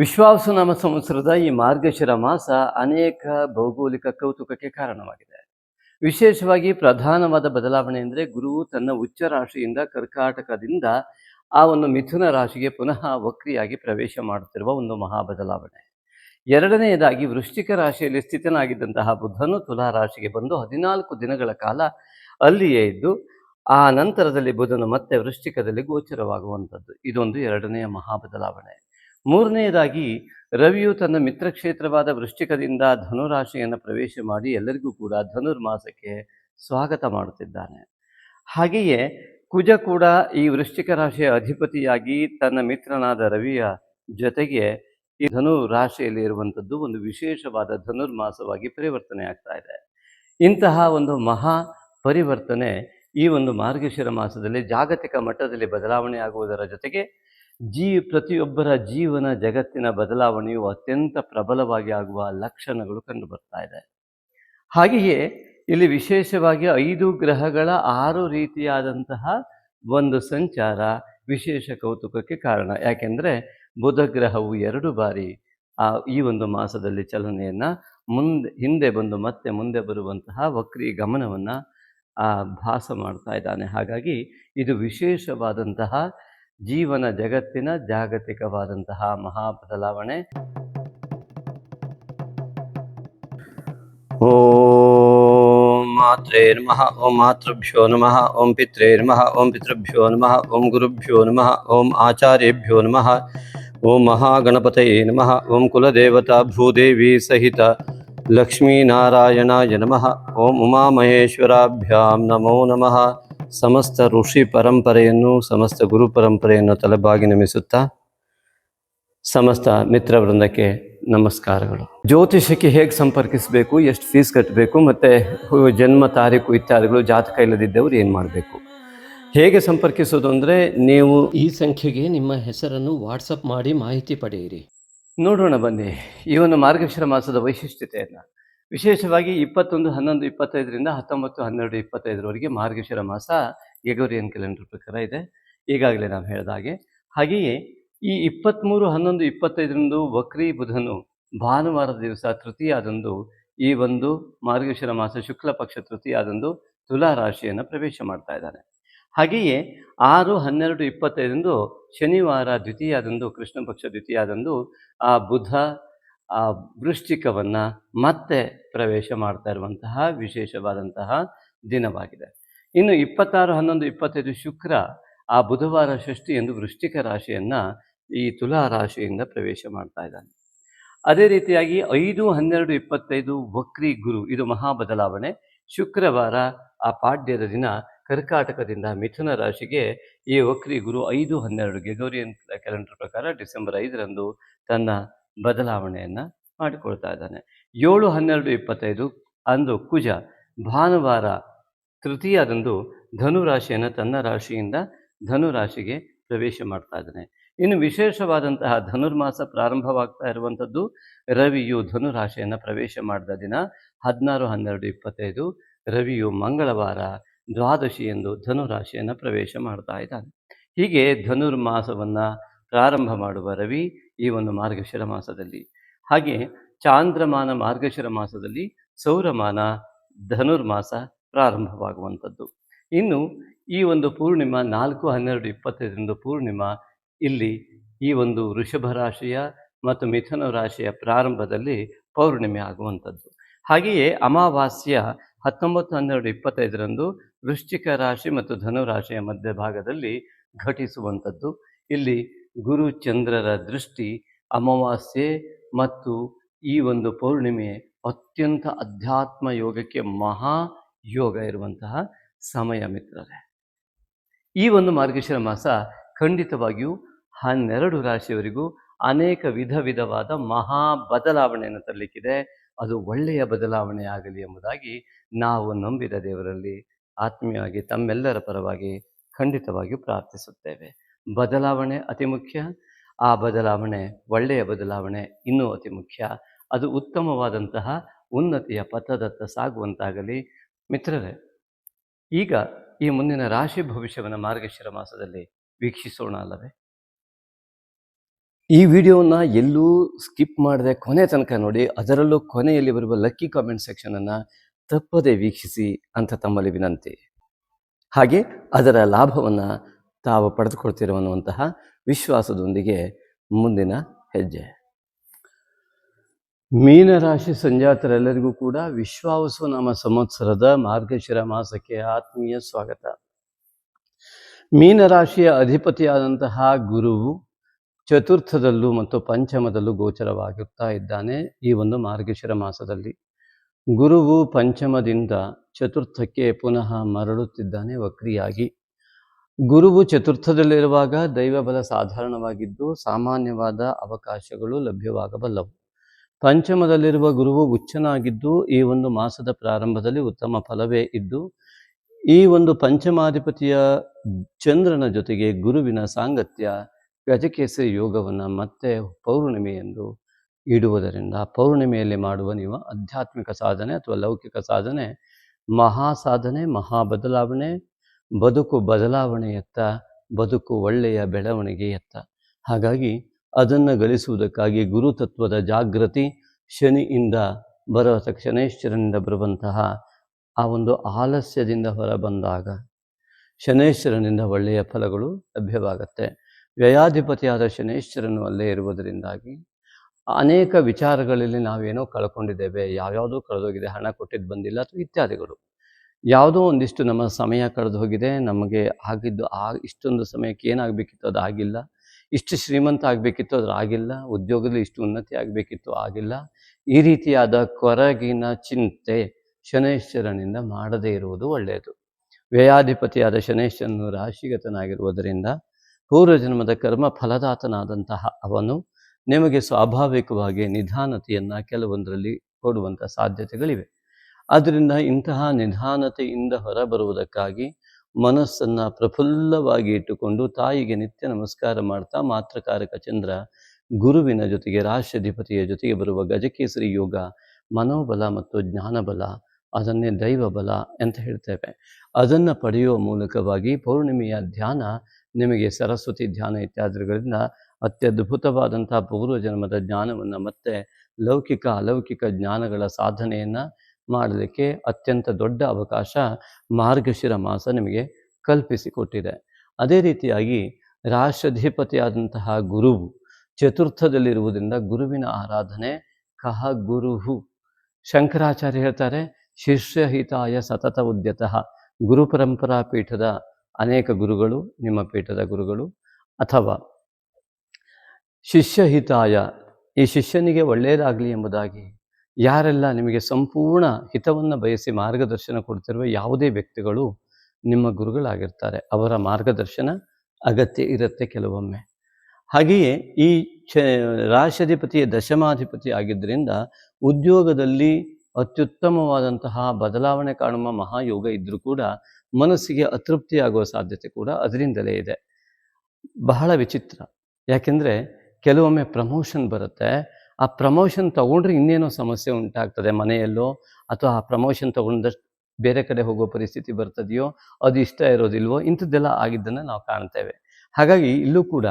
ವಿಶ್ವಾವಸುನಾಮ ಸಂವತ್ಸರದ ಈ ಮಾರ್ಗಶಿರ ಮಾಸ ಅನೇಕ ಭೌಗೋಳಿಕ ಕೌತುಕಕ್ಕೆ ಕಾರಣವಾಗಿದೆ. ವಿಶೇಷವಾಗಿ ಪ್ರಧಾನವಾದ ಬದಲಾವಣೆ ಅಂದರೆ ಗುರುವು ತನ್ನ ಉಚ್ಚ ರಾಶಿಯಿಂದ ಕರ್ಕಾಟಕದಿಂದ ಆ ಒಂದು ಮಿಥುನ ರಾಶಿಗೆ ಪುನಃ ವಕ್ರಿಯಾಗಿ ಪ್ರವೇಶ ಮಾಡುತ್ತಿರುವ ಒಂದು ಮಹಾ ಬದಲಾವಣೆ ಎರಡನೆಯದಾಗಿ ವೃಶ್ಚಿಕ ರಾಶಿಯಲ್ಲಿ ಸ್ಥಿತನಾಗಿದ್ದಂತಹ ಬುಧನು ತುಲಾ ರಾಶಿಗೆ ಬಂದು ಹದಿನಾಲ್ಕು ದಿನಗಳ ಕಾಲ ಅಲ್ಲಿಯೇ ಇದ್ದು, ಆ ನಂತರದಲ್ಲಿ ಬುಧನು ಮತ್ತೆ ವೃಶ್ಚಿಕದಲ್ಲಿ ಗೋಚರವಾಗುವಂಥದ್ದು. ಇದೊಂದು ಎರಡನೆಯ ಮಹಾ ಬದಲಾವಣೆ ಮೂರನೆಯದಾಗಿ ರವಿಯು ತನ್ನ ಮಿತ್ರಕ್ಷೇತ್ರವಾದ ವೃಶ್ಚಿಕದಿಂದ ಧನುರಾಶಿಯನ್ನು ಪ್ರವೇಶ ಮಾಡಿ ಎಲ್ಲರಿಗೂ ಕೂಡ ಧನುರ್ಮಾಸಕ್ಕೆ ಸ್ವಾಗತ ಮಾಡುತ್ತಿದ್ದಾನೆ. ಹಾಗೆಯೇ, ಕುಜ ಕೂಡ ಈ ವೃಶ್ಚಿಕ ರಾಶಿಯ ಅಧಿಪತಿಯಾಗಿ ತನ್ನ ಮಿತ್ರನಾದ ರವಿಯ ಜೊತೆಗೆ ಈ ಧನು ರಾಶಿಯಲ್ಲಿ ಇರುವಂಥದ್ದು ಒಂದು ವಿಶೇಷವಾದ ಧನುರ್ಮಾಸವಾಗಿ ಪರಿವರ್ತನೆ ಆಗ್ತಾ ಇದೆ. ಇಂತಹ ಒಂದು ಮಹಾ ಪರಿವರ್ತನೆ ಈ ಒಂದು ಮಾರ್ಗಶಿರ ಮಾಸದಲ್ಲಿ ಜಾಗತಿಕ ಮಟ್ಟದಲ್ಲಿ ಬದಲಾವಣೆ ಆಗುವುದರ ಜೊತೆಗೆ ಜೀ, ಪ್ರತಿಯೊಬ್ಬರ ಜೀವನ ಜಗತ್ತಿನ ಬದಲಾವಣೆಯು ಅತ್ಯಂತ ಪ್ರಬಲವಾಗಿ ಆಗುವ ಲಕ್ಷಣಗಳು ಕಂಡುಬರ್ತಾ ಇದೆ. ಹಾಗೆಯೇ ಇಲ್ಲಿ ವಿಶೇಷವಾಗಿ ಐದು ಗ್ರಹಗಳ ಆರು ರೀತಿಯಾದಂತಹ ಒಂದು ಸಂಚಾರ ವಿಶೇಷ ಕೌತುಕಕ್ಕೆ ಕಾರಣ. ಯಾಕೆಂದರೆ ಬುಧ ಗ್ರಹವು ಎರಡು ಬಾರಿ ಆ ಈ ಒಂದು ಮಾಸದಲ್ಲಿ ಚಲನೆಯನ್ನು ಮುಂದೆ, ಹಿಂದೆ ಬಂದು ಮತ್ತೆ ಮುಂದೆ ಬರುವಂತಹ ವಕ್ರಿ ಗಮನವನ್ನು ಭಾಸ ಮಾಡ್ತಾ ಇದ್ದಾನೆ. ಹಾಗಾಗಿ ಇದು ವಿಶೇಷವಾದಂತಹ ಜೀವನ ಜಗತ್ತಿನ ಜಾಗತಿಕವಾದಂತಹ ಮಹಾ ಬದಲಾವಣೆ ಓಂ ಮಾತ್ರೇ ನಮಃ, ಓಂ ಮಾತೃಭ್ಯೋ ನಮಃ, ಓಂ ಪಿತ್ರೇ ನಮಃ, ಓಂ ಪಿತೃಭ್ಯೋ ನಮಃ, ಓಂ ಗುರುಭ್ಯೋ ನಮಃ, ಓಂ ಆಚಾರ್ಯೇಭ್ಯೋ ನಮಃ, ಓಂ ಮಹಾಗಣಪತಯೇ ನಮಃ, ಓಂ ಕುಲದೇವತಾ ಭೂದೇವಿ ಸಹಿತ ಲಕ್ಷ್ಮೀನಾರಾಯಣಾಯ ನಮಃ, ಓಂ ಉಮಾಮಹೇಶ್ವರಾಭ್ಯಾಂ ನಮೋ ನಮಃ. ಸಮಸ್ತ ಋಷಿ ಪರಂಪರೆಯನ್ನು, ಸಮಸ್ತ ಗುರು ಪರಂಪರೆಯನ್ನು ತಲೆಬಾಗಿ ನಮಿಸುತ್ತಾ ಸಮಸ್ತ ಮಿತ್ರ ವೃಂದಕ್ಕೆ ನಮಸ್ಕಾರಗಳು. ಜ್ಯೋತಿಷಕ್ಕೆ ಹೇಗೆ ಸಂಪರ್ಕಿಸಬೇಕು, ಎಷ್ಟು ಫೀಸ್ ಕಟ್ಟಬೇಕು ಮತ್ತು ಜನ್ಮ ತಾರೀಕು ಇತ್ಯಾದಿಗಳು, ಜಾತಕ ಇಲ್ಲದಿದ್ದವರು ಏನು ಮಾಡಬೇಕು? ಹೇಗೆ ಸಂಪರ್ಕಿಸೋದು ಅಂದರೆ ನೀವು ಈ ಸಂಖ್ಯೆಗೆ ನಿಮ್ಮ ಹೆಸರನ್ನು ವಾಟ್ಸಪ್ ಮಾಡಿ ಮಾಹಿತಿ ಪಡೆಯಿರಿ. ನೋಡೋಣ ಬನ್ನಿ, ಈ ಒಂದು ಮಾರ್ಗಶಿರ ಮಾಸದ ವೈಶಿಷ್ಟ್ಯತೆಯನ್ನು ವಿಶೇಷವಾಗಿ ಇಪ್ಪತ್ತೊಂದು, ಹನ್ನೊಂದು, ಇಪ್ಪತ್ತೈದರಿಂದ ಹತ್ತೊಂಬತ್ತು, ಹನ್ನೆರಡು, ಇಪ್ಪತ್ತೈದರವರೆಗೆ ಮಾರ್ಗಶಿರ ಮಾಸ ಎಗೋರಿಯನ್ ಕ್ಯಾಲೆಂಡರ್ ಪ್ರಕಾರ ಇದೆ. ಈಗಾಗಲೇ ನಾವು ಹೇಳಿದ ಹಾಗೆ. ಹಾಗೆಯೇ ಈ ಇಪ್ಪತ್ತ್ಮೂರು ಹನ್ನೊಂದು, ಇಪ್ಪತ್ತೈದರಂದು ವಕ್ರಿ ಬುಧನು ಭಾನುವಾರದ ದಿವಸ ತೃತೀಯಾದಂದು ಈ ಒಂದು ಮಾರ್ಗಶಿರ ಮಾಸ ಶುಕ್ಲ ಪಕ್ಷ ತೃತೀಯಾದಂದು ತುಲಾ ರಾಶಿಯನ್ನು ಪ್ರವೇಶ ಮಾಡ್ತಾ ಇದ್ದಾನೆ. ಹಾಗೆಯೇ ಆರು, ಹನ್ನೆರಡು, ಇಪ್ಪತ್ತೈದರಂದು ಶನಿವಾರ ದ್ವಿತೀಯಾದಂದು, ಕೃಷ್ಣ ಪಕ್ಷ ದ್ವಿತೀಯಾದಂದು ಆ ಬುಧ ಆ ವೃಶ್ಚಿಕವನ್ನು ಮತ್ತೆ ಪ್ರವೇಶ ಮಾಡ್ತಾ ಇರುವಂತಹ ವಿಶೇಷವಾದಂತಹ ದಿನವಾಗಿದೆ. ಇನ್ನು ಇಪ್ಪತ್ತಾರು, ಹನ್ನೊಂದು, ಇಪ್ಪತ್ತೈದು ಶುಕ್ರ ಆ ಬುಧವಾರ ಷಷ್ಠಿ ಎಂದು ವೃಶ್ಚಿಕ ರಾಶಿಯನ್ನು ಈ ತುಲಾ ರಾಶಿಯಿಂದ ಪ್ರವೇಶ ಮಾಡ್ತಾ ಇದ್ದಾನೆ. ಅದೇ ರೀತಿಯಾಗಿ ಐದು, ಹನ್ನೆರಡು, ಇಪ್ಪತ್ತೈದು ವಕ್ರಿ ಗುರು, ಇದು ಮಹಾ ಬದಲಾವಣೆ ಶುಕ್ರವಾರ ಆ ಪಾಡ್ಯದ ದಿನ ಕರ್ಕಾಟಕದಿಂದ ಮಿಥುನ ರಾಶಿಗೆ ಈ ವಕ್ರಿ ಗುರು ಐದು, ಹನ್ನೆರಡು ಗೆಗೋರಿಯನ್ ಕ್ಯಾಲೆಂಡರ್ ಪ್ರಕಾರ ಡಿಸೆಂಬರ್ ಐದರಂದು ತನ್ನ ಬದಲಾವಣೆಯನ್ನು ಮಾಡಿಕೊಳ್ತಾ ಇದ್ದಾನೆ. ಏಳು ಹನ್ನೆರಡು ಇಪ್ಪತ್ತೈದು ಅಂದು ಕುಜ ಭಾನುವಾರ ತೃತೀಯದಂದು ಧನುರಾಶಿಯನ್ನು ತನ್ನ ರಾಶಿಯಿಂದ ಧನುರಾಶಿಗೆ ಪ್ರವೇಶ ಮಾಡ್ತಾ ಇದ್ದಾನೆ. ಇನ್ನು ವಿಶೇಷವಾದಂತಹ ಧನುರ್ಮಾಸ ಪ್ರಾರಂಭವಾಗ್ತಾ ಇರುವಂಥದ್ದು ರವಿಯು ಧನುರಾಶಿಯನ್ನು ಪ್ರವೇಶ ಮಾಡಿದ ದಿನ ಹದಿನಾರು ಹನ್ನೆರಡು ಇಪ್ಪತ್ತೈದು ರವಿಯು ಮಂಗಳವಾರ ದ್ವಾದಶಿ ಎಂದು ಧನುರಾಶಿಯನ್ನು ಪ್ರವೇಶ ಮಾಡ್ತಾ ಇದ್ದಾನೆ. ಹೀಗೆ ಧನುರ್ಮಾಸವನ್ನು ಪ್ರಾರಂಭ ಮಾಡುವ ರವಿ ಈ ಒಂದು ಮಾರ್ಗಶಿರ ಮಾಸದಲ್ಲಿ. ಹಾಗೆ ಚಾಂದ್ರಮಾನ ಮಾರ್ಗಶಿರ ಮಾಸದಲ್ಲಿ ಸೌರಮಾನ ಧನುರ್ಮಾಸ ಪ್ರಾರಂಭವಾಗುವಂಥದ್ದು. ಇನ್ನು ಈ ಒಂದು ಪೂರ್ಣಿಮಾ ನಾಲ್ಕು ಹನ್ನೆರಡು ಇಪ್ಪತ್ತೈದರಿಂದ ಪೂರ್ಣಿಮಾ ಇಲ್ಲಿ ಈ ಒಂದು ವೃಷಭ ರಾಶಿಯ ಮತ್ತು ಮಿಥುನ ರಾಶಿಯ ಪ್ರಾರಂಭದಲ್ಲಿ ಪೌರ್ಣಿಮೆ ಆಗುವಂಥದ್ದು. ಹಾಗೆಯೇ ಅಮಾವಾಸ್ಯ ಹತ್ತೊಂಬತ್ತು ಹನ್ನೆರಡು ಇಪ್ಪತ್ತೈದರಂದು ವೃಶ್ಚಿಕ ರಾಶಿ ಮತ್ತು ಧನುರಾಶಿಯ ಮಧ್ಯಭಾಗದಲ್ಲಿ ಘಟಿಸುವಂಥದ್ದು. ಇಲ್ಲಿ ಗುರು ಚಂದ್ರರ ದೃಷ್ಟಿ ಅಮಾವಾಸ್ಯೆ ಮತ್ತು ಈ ಒಂದು ಪೌರ್ಣಿಮೆ ಅತ್ಯಂತ ಅಧ್ಯಾತ್ಮ ಯೋಗಕ್ಕೆ ಮಹಾ ಯೋಗ ಇರುವಂತಹ ಸಮಯ ಮಿತ್ರರೇ. ಈ ಒಂದು ಮಾರ್ಗಶಿರ ಮಾಸ ಖಂಡಿತವಾಗಿಯೂ ಹನ್ನೆರಡು ರಾಶಿಯವರಿಗೂ ಅನೇಕ ವಿಧ ವಿಧವಾದ ಮಹಾ ಬದಲಾವಣೆಯನ್ನು ತರಲಿಕ್ಕಿದೆ. ಅದು ಒಳ್ಳೆಯ ಬದಲಾವಣೆ ಆಗಲಿ ಎಂಬುದಾಗಿ ನಾವು ನಂಬಿದ ದೇವರಲ್ಲಿ ಆತ್ಮೀಯವಾಗಿ ತಮ್ಮೆಲ್ಲರ ಪರವಾಗಿ ಖಂಡಿತವಾಗಿಯೂ ಪ್ರಾರ್ಥಿಸುತ್ತೇವೆ. ಬದಲಾವಣೆ ಅತಿ ಮುಖ್ಯ. ಆ ಬದಲಾವಣೆ, ಒಳ್ಳೆಯ ಬದಲಾವಣೆ ಇನ್ನೂ ಅತಿ ಮುಖ್ಯ. ಅದು ಉತ್ತಮವಾದಂತಹ ಉನ್ನತಿಯ ಪಥದತ್ತ ಸಾಗುವಂತಾಗಲಿ. ಮಿತ್ರರೇ, ಈಗ ಈ ಮುಂದಿನ ರಾಶಿ ಭವಿಷ್ಯವನ್ನು ಮಾರ್ಗಶಿರ ಮಾಸದಲ್ಲಿ ವೀಕ್ಷಿಸೋಣ ಅಲ್ಲವೇ? ಈ ವಿಡಿಯೋನ ಎಲ್ಲೂ ಸ್ಕಿಪ್ ಮಾಡದೆ ಕೊನೆ ತನಕ ನೋಡಿ, ಅದರಲ್ಲೂ ಕೊನೆಯಲ್ಲಿ ಬರುವ ಲಕ್ಕಿ ಕಾಮೆಂಟ್ ಸೆಕ್ಷನ್ ತಪ್ಪದೇ ತಪ್ಪದೆ ವೀಕ್ಷಿಸಿ ಅಂತ ತಮ್ಮಲ್ಲಿ ವಿನಂತಿ. ಹಾಗೆ ಅದರ ಲಾಭವನ್ನ ತಾವು ಪಡೆದುಕೊಳ್ತಿರುವಂತಹ ವಿಶ್ವಾಸದೊಂದಿಗೆ ಮುಂದಿನ ಹೆಜ್ಜೆ. ಮೀನರಾಶಿ ಸಂಜಾತರೆಲ್ಲರಿಗೂ ಕೂಡ ವಿಶ್ವಾವಸು ನಮ್ಮ ಸಂವತ್ಸರದ ಮಾರ್ಗಶಿರ ಮಾಸಕ್ಕೆ ಆತ್ಮೀಯ ಸ್ವಾಗತ. ಮೀನರಾಶಿಯ ಅಧಿಪತಿಯಾದಂತಹ ಗುರುವು ಚತುರ್ಥದಲ್ಲೂ ಮತ್ತು ಪಂಚಮದಲ್ಲೂ ಗೋಚರವಾಗುತ್ತಾ ಇದ್ದಾನೆ ಈ ಒಂದು ಮಾರ್ಗಶಿರ ಮಾಸದಲ್ಲಿ. ಗುರುವು ಪಂಚಮದಿಂದ ಚತುರ್ಥಕ್ಕೆ ಪುನಃ ಮರಳುತ್ತಿದ್ದಾನೆ ವಕ್ರಿಯಾಗಿ. ಗುರುವು ಚತುರ್ಥದಲ್ಲಿರುವಾಗ ದೈವಬಲ ಸಾಧಾರಣವಾಗಿದ್ದು ಸಾಮಾನ್ಯವಾದ ಅವಕಾಶಗಳು ಲಭ್ಯವಾಗಬಲ್ಲವು. ಪಂಚಮದಲ್ಲಿರುವ ಗುರುವು ಉಚ್ಚನಾಗಿದ್ದು ಈ ಒಂದು ಮಾಸದ ಪ್ರಾರಂಭದಲ್ಲಿ ಉತ್ತಮ ಫಲವೇ ಇದ್ದು, ಈ ಒಂದು ಪಂಚಮಾಧಿಪತಿಯ ಚಂದ್ರನ ಜೊತೆಗೆ ಗುರುವಿನ ಸಾಂಗತ್ಯ ಗಜಕೇಸರಿ ಯೋಗವನ್ನು ಮತ್ತೆ ಪೌರ್ಣಿಮೆಯೆಂದು ಇಡುವುದರಿಂದ, ಪೌರ್ಣಿಮೆಯಲ್ಲಿ ಮಾಡುವ ನೀವು ಆಧ್ಯಾತ್ಮಿಕ ಸಾಧನೆ ಅಥವಾ ಲೌಕಿಕ ಸಾಧನೆ, ಮಹಾ ಸಾಧನೆ, ಮಹಾ ಬದಲಾವಣೆ ಬದುಕು ಬದಲಾವಣೆಯತ್ತ ಬದುಕು ಒಳ್ಳೆಯ ಬೆಳವಣಿಗೆಯತ್ತ ಹಾಗಾಗಿ ಅದನ್ನು ಗಳಿಸುವುದಕ್ಕಾಗಿ ಗುರುತತ್ವದ ಜಾಗೃತಿ ಶನಿಯಿಂದ ಬರುವ ಶನೇಶ್ವರನಿಂದ ಬರುವಂತಹ ಆ ಒಂದು ಆಲಸ್ಯದಿಂದ ಹೊರಬಂದಾಗ ಶನೇಶ್ವರನಿಂದ ಒಳ್ಳೆಯ ಫಲಗಳು ಲಭ್ಯವಾಗತ್ತೆ. ವ್ಯಯಾಧಿಪತಿಯಾದ ಶನೇಶ್ವರನು ಅಲ್ಲೇ ಇರುವುದರಿಂದಾಗಿ ಅನೇಕ ವಿಚಾರಗಳಲ್ಲಿ ನಾವೇನೋ ಕಳ್ಕೊಂಡಿದ್ದೇವೆ, ಯಾವ್ಯಾವುದೋ ಕಳೆದೋಗಿದೆ, ಹಣ ಕೊಟ್ಟಿದ್ದು ಬಂದಿಲ್ಲ, ಅಥವಾ ಇತ್ಯಾದಿಗಳು. ಯಾವುದೋ ಒಂದಿಷ್ಟು ನಮ್ಮ ಸಮಯ ಕಳೆದು ಹೋಗಿದೆ. ನಮಗೆ ಆಗಿದ್ದು ಆ ಇಷ್ಟೊಂದು ಸಮಯಕ್ಕೆ ಏನಾಗಬೇಕಿತ್ತು ಅದು ಆಗಿಲ್ಲ. ಇಷ್ಟು ಶ್ರೀಮಂತ ಆಗಬೇಕಿತ್ತು ಅದು ಆಗಿಲ್ಲ. ಉದ್ಯೋಗದಲ್ಲಿ ಇಷ್ಟು ಉನ್ನತಿ ಆಗಬೇಕಿತ್ತು ಆಗಿಲ್ಲ. ಈ ರೀತಿಯಾದ ಕೊರಗಿನ ಚಿಂತೆ ಶನೈಶ್ವರನಿಂದ ಮಾಡದೇ ಇರುವುದು ಒಳ್ಳೆಯದು. ವ್ಯಯಾಧಿಪತಿಯಾದ ಶನೇಶ್ವರನು ರಾಶಿಗತನಾಗಿರುವುದರಿಂದ ಪೂರ್ವಜನ್ಮದ ಕರ್ಮ ಫಲದಾತನಾದಂತಹ ಅವನು ನಿಮಗೆ ಸ್ವಾಭಾವಿಕವಾಗಿ ನಿಧಾನತೆಯನ್ನು ಕೆಲವೊಂದರಲ್ಲಿ ಕೊಡುವಂಥ ಸಾಧ್ಯತೆಗಳಿವೆ. ಆದ್ದರಿಂದ ಇಂತಹ ನಿಧಾನತೆಯಿಂದ ಹೊರಬರುವುದಕ್ಕಾಗಿ ಮನಸ್ಸನ್ನು ಪ್ರಫುಲ್ಲವಾಗಿ ಇಟ್ಟುಕೊಂಡು ತಾಯಿಗೆ ನಿತ್ಯ ನಮಸ್ಕಾರ ಮಾಡ್ತಾ ಮಾತ್ರಕಾರಕ ಚಂದ್ರ ಗುರುವಿನ ಜೊತೆಗೆ ರಾಷ್ಟ್ರಾಧಿಪತಿಯ ಜೊತೆಗೆ ಬರುವ ಗಜಕೇಸರಿ ಯೋಗ, ಮನೋಬಲ ಮತ್ತು ಜ್ಞಾನಬಲ, ಅದನ್ನೇ ದೈವ ಬಲ ಅಂತ ಹೇಳ್ತೇವೆ. ಅದನ್ನು ಪಡೆಯುವ ಮೂಲಕವಾಗಿ ಪೌರ್ಣಿಮೆಯ ಧ್ಯಾನ ನಿಮಗೆ ಸರಸ್ವತಿ ಧ್ಯಾನ ಇತ್ಯಾದಿಗಳಿಂದ ಅತ್ಯದ್ಭುತವಾದಂತಹ ಪೂರ್ವಜನ್ಮದ ಜ್ಞಾನವನ್ನು ಮತ್ತೆ ಲೌಕಿಕ ಅಲೌಕಿಕ ಜ್ಞಾನಗಳ ಸಾಧನೆಯನ್ನು ಮಾಡಲಿಕ್ಕೆ ಅತ್ಯಂತ ದೊಡ್ಡ ಅವಕಾಶ ಮಾರ್ಗಶಿರ ಮಾಸ ನಿಮಗೆ ಕಲ್ಪಿಸಿಕೊಟ್ಟಿದೆ. ಅದೇ ರೀತಿಯಾಗಿ ರಾಷ್ಟ್ರಾಧಿಪತಿಯಾದಂತಹ ಗುರುವು ಚತುರ್ಥದಲ್ಲಿರುವುದರಿಂದ ಗುರುವಿನ ಆರಾಧನೆ ಕಹ ಗುರುಹು. ಶಂಕರಾಚಾರ್ಯ ಹೇಳ್ತಾರೆ ಶಿಷ್ಯಹಿತಾಯ ಸತತ ಉದ್ಯತಃ. ಗುರು ಪರಂಪರಾ ಪೀಠದ ಅನೇಕ ಗುರುಗಳು, ನಿಮ್ಮ ಪೀಠದ ಗುರುಗಳು, ಅಥವಾ ಶಿಷ್ಯಹಿತಾಯ ಈ ಶಿಷ್ಯನಿಗೆ ಒಳ್ಳೆಯದಾಗಲಿ ಎಂಬುದಾಗಿ ಯಾರೆಲ್ಲ ನಿಮಗೆ ಸಂಪೂರ್ಣ ಹಿತವನ್ನು ಬಯಸಿ ಮಾರ್ಗದರ್ಶನ ಕೊಡ್ತಿರುವ ಯಾವುದೇ ವ್ಯಕ್ತಿಗಳು ನಿಮ್ಮ ಗುರುಗಳಾಗಿರ್ತಾರೆ. ಅವರ ಮಾರ್ಗದರ್ಶನ ಅಗತ್ಯ ಇರುತ್ತೆ ಕೆಲವೊಮ್ಮೆ. ಹಾಗೆಯೇ ಈ ಚ ರಾಷ್ಟ್ರಾಧಿಪತಿಯ ದಶಮಾಧಿಪತಿ ಆಗಿದ್ದರಿಂದ ಉದ್ಯೋಗದಲ್ಲಿ ಅತ್ಯುತ್ತಮವಾದಂತಹ ಬದಲಾವಣೆ ಕಾಣುವ ಮಹಾಯೋಗ ಇದ್ದರೂ ಕೂಡ ಮನಸ್ಸಿಗೆ ಅತೃಪ್ತಿಯಾಗುವ ಸಾಧ್ಯತೆ ಕೂಡ ಅದರಿಂದಲೇ ಇದೆ. ಬಹಳ ವಿಚಿತ್ರ. ಯಾಕೆಂದರೆ ಕೆಲವೊಮ್ಮೆ ಪ್ರಮೋಷನ್ ಬರುತ್ತೆ. ಆ ಪ್ರಮೋಷನ್ ತಗೊಂಡ್ರೆ ಇನ್ನೇನೋ ಸಮಸ್ಯೆ ಉಂಟಾಗ್ತದೆ ಮನೆಯಲ್ಲೋ? ಅಥವಾ ಆ ಪ್ರಮೋಷನ್ ತಗೊಂಡಷ್ಟು ಬೇರೆ ಕಡೆ ಹೋಗೋ ಪರಿಸ್ಥಿತಿ ಬರ್ತದೆಯೋ? ಅದು ಇಷ್ಟ ಇರೋದಿಲ್ವೋ? ಇಂಥದ್ದೆಲ್ಲ ಆಗಿದ್ದನ್ನು ನಾವು ಕಾಣ್ತೇವೆ. ಹಾಗಾಗಿ ಇಲ್ಲೂ ಕೂಡ